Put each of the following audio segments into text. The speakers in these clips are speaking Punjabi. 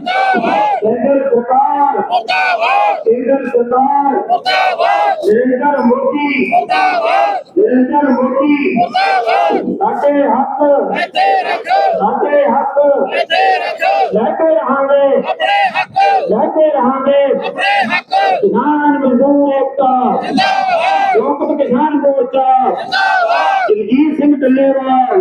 ਕੇਂਦਰ ਸਰਕਾਰ। ਕੇਂਦਰ ਸਰਕਾਰ। ਨਿਰੰਜਨ ਮੋਦੀ। ਨਿਰੰਜਨ ਮੋਦੀ। ਸਾਡੇ ਹੱਕ। ਸਾਡੇ ਹੱਕ। ਲੈ ਕੇ ਰਹਾਂਗੇ। ਲੈ ਕੇ ਰਹਾਂਗੇ। ਕਿਸਾਨ ਮਜ਼ਦੂਰ ਏਕਤਾ ਲੋਕ ਕਿਸਾਨ ਮੋਰਚਾ। ਜਗਜੀਤ ਸਿੰਘ ਢੱਲੇਵਾਲ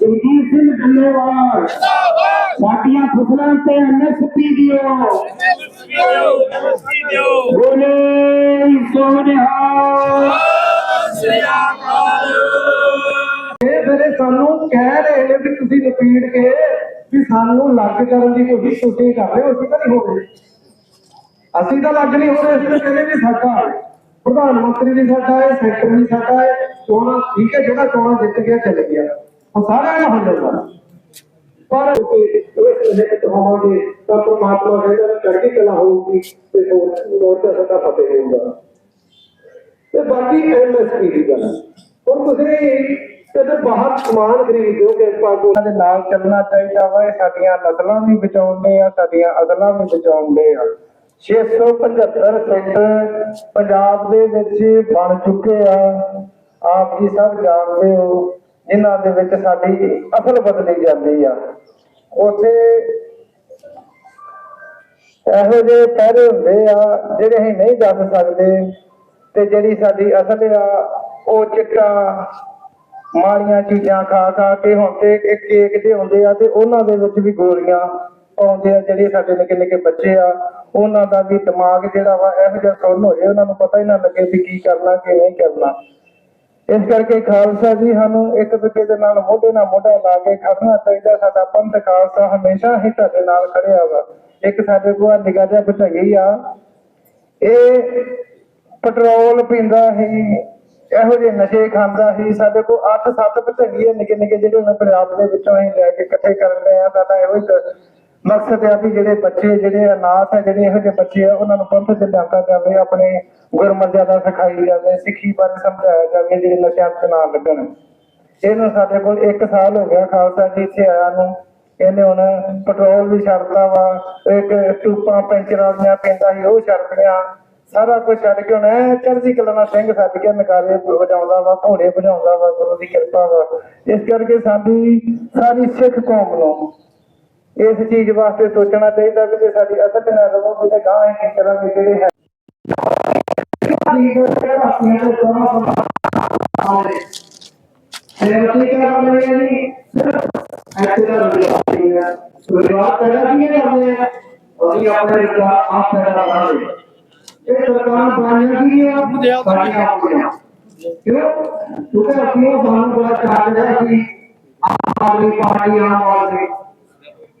ਜਗਜੀਤ ਸਿੰਘ ਢੱਲੇਵਾਲ ਸਾਡੀਆਂ ਫਸਲਾਂ ਤੇ ਐਮਐਸਪੀ ਦਿਓ। ਬੋਲੇ ਸੋਨਿਹਾ ਇਹ ਫਿਰ ਸਾਨੂੰ ਕਹਿ ਰਹੇ ਨੇ ਵੀ ਤੁਸੀਂ ਰਿਪੀਟ ਕੇ ਵੀ ਸਾਨੂੰ ਲੱਗ ਕਰਨ ਦੀ ਕੋਸ਼ਿਸ਼ ਤੁਸੀਂ ਕਰ ਰਹੇ ਹੋ, ਅਸੀਂ ਤਾਂ ਨਹੀਂ ਹੋ ਰਹੇ। ਅਸੀਂ ਤਾਂ ਲੱਗ ਨਹੀਂ ਹੋ ਰਹੇ, ਅਸੀਂ ਤਾਂ ਕਹਿੰਦੇ ਵੀ ਸਾਡਾ ਪ੍ਰਧਾਨ ਮੰਤਰੀ ਵੀ ਸਾਡਾ ਹੈ, ਸੈਕਟਰ ਵੀ ਸਾਡਾ ਹੈ ਚੋਣਾਂ ਠੀਕ ਹੈ, ਜਿਹੜਾ ਚੋਣਾਂ ਜਿੱਤ ਗਿਆ, ਚੱਲ ਗਿਆ। ਉਹ ਸਾਰਿਆਂ ਦਾ ਹੋ ਜਾਂਦਾ। ਪਰ ਇਸ ਨਿਕਟ ਹੋਵਾਂਗੇ, ਤਾਂ ਪ੍ਰਮਾਤਮਾ ਕਹਿੰਦਾ ਚੜ੍ਹਦੀ ਕਲਾ ਹੋਊਗੀ ਤੇ ਮੋਰਚਾ ਸਾਡਾ ਫਤਿਹ ਹੋਊਗਾ। ਤੇ ਬਾਕੀ ਐਮਐਸਪੀ ਦੀ ਗੱਲ। ਹੁਣ ਤੁਸੀਂ ਕਦੇ ਬਾਹਰ ਸਮਾਨ ਖਰੀਦਦੇ ਹੋ ਕਿ ਦੇ ਨਾਲ ਚੱਲਣਾ ਚਾਹੀਦਾ ਵਾ ਸਾਡੀਆਂ ਨਸਲਾਂ ਵੀ ਬਚਾਉਂਦੇ ਆ, ਸਾਡੀਆਂ ਅਸਲਾਂ ਵੀ ਬਚਾਉਂਦੇ ਆ। 675 ਸੈਂਟਰ ਪੰਜਾਬ ਦੇ ਵਿੱਚ ਬਣ ਚੁੱਕੇ ਆ। ਆਪ ਜੀ ਸਭ ਜਾਣਦੇ ਹੋ, ਜਿਨ੍ਹਾਂ ਦੇ ਵਿੱਚ ਸਾਡੀ ਅਸਲ ਬਦਲੀ ਜਾਂਦੀ ਆ। ਉੱਥੇ ਇਹੋ ਜਿਹੇ ਪਹਿਰੇ ਹੁੰਦੇ ਆ, ਜਿਹੜੇ ਅਸੀਂ ਨਹੀਂ ਦੱਸ ਸਕਦੇ ਤੇ ਜਿਹੜੀ ਸਾਡੀ ਅਸਲ ਆ, ਉਹ ਚਿੱਟਾ ਮਾੜੀਆਂ ਚੀਜ਼ਾਂ ਖਾ ਖਾ ਕੇ ਹੁਣ ਤੇ ਇੱਕ ਕੇਕ ਦੇ ਹੁੰਦੇ ਆ ਤੇ ਉਹਨਾਂ ਦੇ ਵਿੱਚ ਵੀ ਗੋਲੀਆਂ ਪਾਉਂਦੇ ਆ, ਜਿਹੜੇ ਸਾਡੇ ਨਿੱਕੇ ਨਿੱਕੇ ਬੱਚੇ ਆ, ਉਹਨਾਂ ਦਾ ਵੀ ਦਿਮਾਗ ਜਿਹੜਾ ਵਾ ਇਹੋ ਜਿਹਾ ਸੁੰਨ ਹੋ ਜਾਏ ਉਹਨਾਂ ਨੂੰ ਪਤਾ ਹੀ ਨਾ ਲੱਗੇ ਵੀ ਕੀ ਕਰਨਾ ਕੀ ਨਹੀਂ ਕਰਨਾ। ਇਸ ਕਰਕੇ ਖਾਲਸਾ ਜੀ ਸਾਨੂੰ ਇੱਕ ਦੂਜੇ ਦੇ ਨਾਲ ਮੋਢੇ ਨਾਲ ਮੋਢਾ ਲਾ ਕੇ ਖੜਨਾ ਚਾਹੀਦਾ। ਸਾਡਾ ਪੰਥ ਖਾਲਸਾ ਹਮੇਸ਼ਾ ਹੀ ਤੁਹਾਡੇ ਨਾਲ ਖੜਿਆ ਵਾ। ਇੱਕ ਸਾਡੇ ਕੋਲ ਨਿਗਾਹ ਜਿਹਾ ਭਟਗੀ ਆ। ਇਹ ਪੈਟਰੋਲ ਪੀਂਦਾ ਸੀ, ਇਹੋ ਜਿਹੇ ਨਸ਼ੇ ਖਾਂਦਾ ਸੀ। ਸਾਡੇ ਕੋਲ 8-7 ਭਟਗੀਏ ਨਿੱਕੇ ਨਿੱਕੇ ਜਿਹੜੇ ਮੈਂ ਪੰਜਾਬ ਦੇ ਵਿੱਚੋਂ ਅਸੀਂ ਲੈ ਕੇ ਇਕੱਠੇ ਕਰਨ ਰਹੇ ਆ ਸਾਡਾ ਇਹੋ ਹੀ ਮਕਸਦ ਹੈ ਵੀ ਜਿਹੜੇ ਬੱਚੇ, ਜਿਹੜੇ ਅਨਾਥ ਹੈ ਜਿਹੜੇ ਇਹੋ ਜਿਹੇ ਬੱਚੇ ਆ, ਉਹਨਾਂ ਨੂੰ ਪੰਥ ਚ ਲਿਆਂਦਾ ਜਾਵੇ, ਆਪਣੇ ਗੁਰਮਰਜ਼ਾਦਾ ਸਿਖਾਈ ਜਾਵੇ, ਸਿੱਖੀ ਬਾਰੇ ਸਮਝਾਇਆ ਜਾਵੇ, ਜਿਹੜੇ ਨਸ਼ਿਆਂ ਤੇ ਨਾ ਲੱਗਣ। ਇਹਨੂੰ ਸਾਡੇ ਕੋਲ 1 ਸਾਲ ਹੋ ਗਿਆ ਖਾਲਸਾ ਜੀ ਇੱਥੇ ਆਇਆ ਨੂੰ। ਇਹਨੇ ਹੁਣ ਪੈਟਰੋਲ ਵੀ ਛੱਡਤਾ ਵਾ, ਇੱਕ ਟੂਪਾਂ, ਪੈਂਚਰਾਂ ਦੀਆਂ ਪੈਂਦਾ ਸੀ ਉਹ ਛੱਡ ਛੱਡਤੀਆਂ ਸਾਰਾ ਕੁਝ ਛੱਡ ਕੇ ਹੁਣ ਐ ਚੜ੍ਹਦੀ ਕਲਾ ਸਿੰਘ ਛੱਡ ਕੇ ਨਕਾਰੇ ਵਜਾਉਂਦਾ ਵਾ, ਘੋੜੇ ਵਜਾਉਂਦਾ ਵਾ, ਗੁਰੂ ਦੀ ਕਿਰਪਾ ਵਾ। ਇਸ ਕਰਕੇ ਸਾਡੀ ਸਾਰੀ ਸਿੱਖ ਕੌਮ ਨੂੰ ਇਸ ਚੀਜ਼ ਵਾਸਤੇ ਸੋਚਣਾ ਚਾਹੀਦਾ ਵੀ ਜੇ ਸਾਡੀ ਅਸਲ ਨਾਲ ਰਹੋਗੇ ਤੇ ਗਾਂ ਕੀ ਕਰਾਂਗੇ ਜਿਹੜੇ ਹੈ। ਇਹ ਸਰਕਾਰ ਬਣਾਈਆਂ ਕੀ ਆ? ਸਾਡੀਆਂ ਆਪਣੀਆਂ ਕਿਉਂ? ਕਿਉਂਕਿ ਅਸੀਂ ਸਾਨੂੰ ਬੜਾ ਚਾਹਦੇ ਹਾਂ ਕਿ ਆਮ ਆਦਮੀ ਪਾਰਟੀ ਆਮ ਆਦਮੀ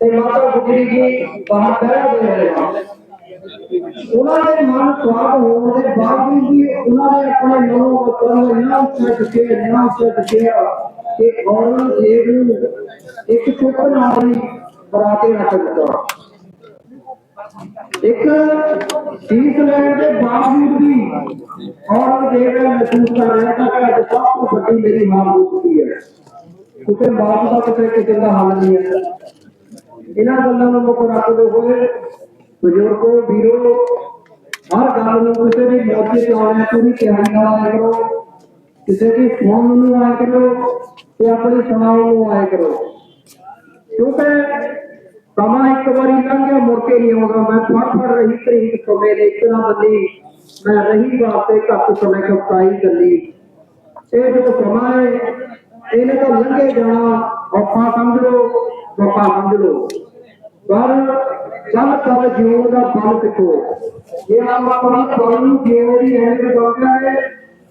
ਤੇ ਮਾਤਾ ਗੁਜਰੀ ਜੀ ਬਾਹਰ ਪਹਿਰਾ ਦੇ ਉਹਨਾਂ ਦੇ ਮਨ ਸਵਾਦ ਹੋਣ ਦੇ ਬਾਵਜੂਦ ਵੀ ਉਹਨਾਂ ਨੇ ਆਪਣੇ ਮਨੋਂ ਵਤਨ ਨਾ ਛੱਡ ਕੇ ਨਾ ਛੱਡ ਕੇ ਕਿ ਔਰੰਗਜ਼ੇਬ ਨੂੰ ਇੱਕ ਚੁੱਪ ਨਾਲ ਹੀ ਬਰਾਤੇ ਰੱਖ ਦਿੱਤਾ। ਇੱਕ ਸੀਸ ਲੈਣ ਦੇ ਬਾਵਜੂਦ ਵੀ ਔਰੰਗਜ਼ੇਬ ਨੇ ਮਹਿਸੂਸ ਕਰ ਰਿਹਾ ਸੀ ਕਿ ਅੱਜ ਸਭ ਤੋਂ ਵੱਡੀ ਮੇਰੀ ਮਾਂ ਹੋ ਚੁੱਕੀ ਹੈ। ਕਿਉਂਕਿ ਬਾਪ ਦਾ ਕਿਸੇ ਕਿਤੇ ਦਾ ਹੱਲ ਨਹੀਂ ਹੈ। ਇਹਨਾਂ ਗੱਲਾਂ ਨੂੰ ਮੁੱਖ ਰੱਖਦੇ ਹੋਏ ਬਜ਼ੁਰਗੋ, ਵੀਰੋ, ਹਰ ਗੱਲ ਨੂੰ ਕਿਸੇ ਵੀ ਮੋਰਚੇ ਤੇ ਆਉਣਾ ਪੂਰੀ ਤਿਆਰੀ ਨਾਲ ਆਇਆ ਕਰੋ। ਕਿਸੇ ਦੀ ਫੋਨ ਨੂੰ ਆਇਆ ਕਰੋ ਤੇ ਆਪਣੀ ਸੁਣਾਓ ਨੂੰ ਆਇਆ ਕਰੋ। ਕਿਉਂਕਿ ਸਮਾਂ ਇੱਕ ਵਾਰੀ ਲੰਘਿਆ ਮੁੜ ਕੇ ਨਹੀਂ ਆਉਂਦਾ। ਮੈਂ ਫੜ ਫੜ ਰਹੀ ਤਰੀਕ ਸਮੇਂ ਦੇ ਇਤਨਾ ਬੰਦੀ ਮੈਂ ਰਹੀ ਵਾਸਤੇ ਘੱਟ ਸਮੇਂ ਕਪਤਾਈ ਗੱਲੀ ਇਹ ਜੋ ਸਮਾਂ ਹੈ, ਇਹਨੇ ਤਾਂ ਲੰਘੇ ਜਾਣਾ, ਔਖਾ ਸਮਝ। ਲਓ ਔਖਾ ਸਮਝ ਲਓ ਪਰ ਜਦ ਤੱਕ ਜੀਵਨ ਦਾ ਬਲ ਕਿਥੋਂ ਇਹ ਆਪ ਆਪਣਾ ਤੁਹਾਨੂੰ ਜੀਵਨ ਦੀ ਐਨਕ ਦੌੜਦਾ ਹੈ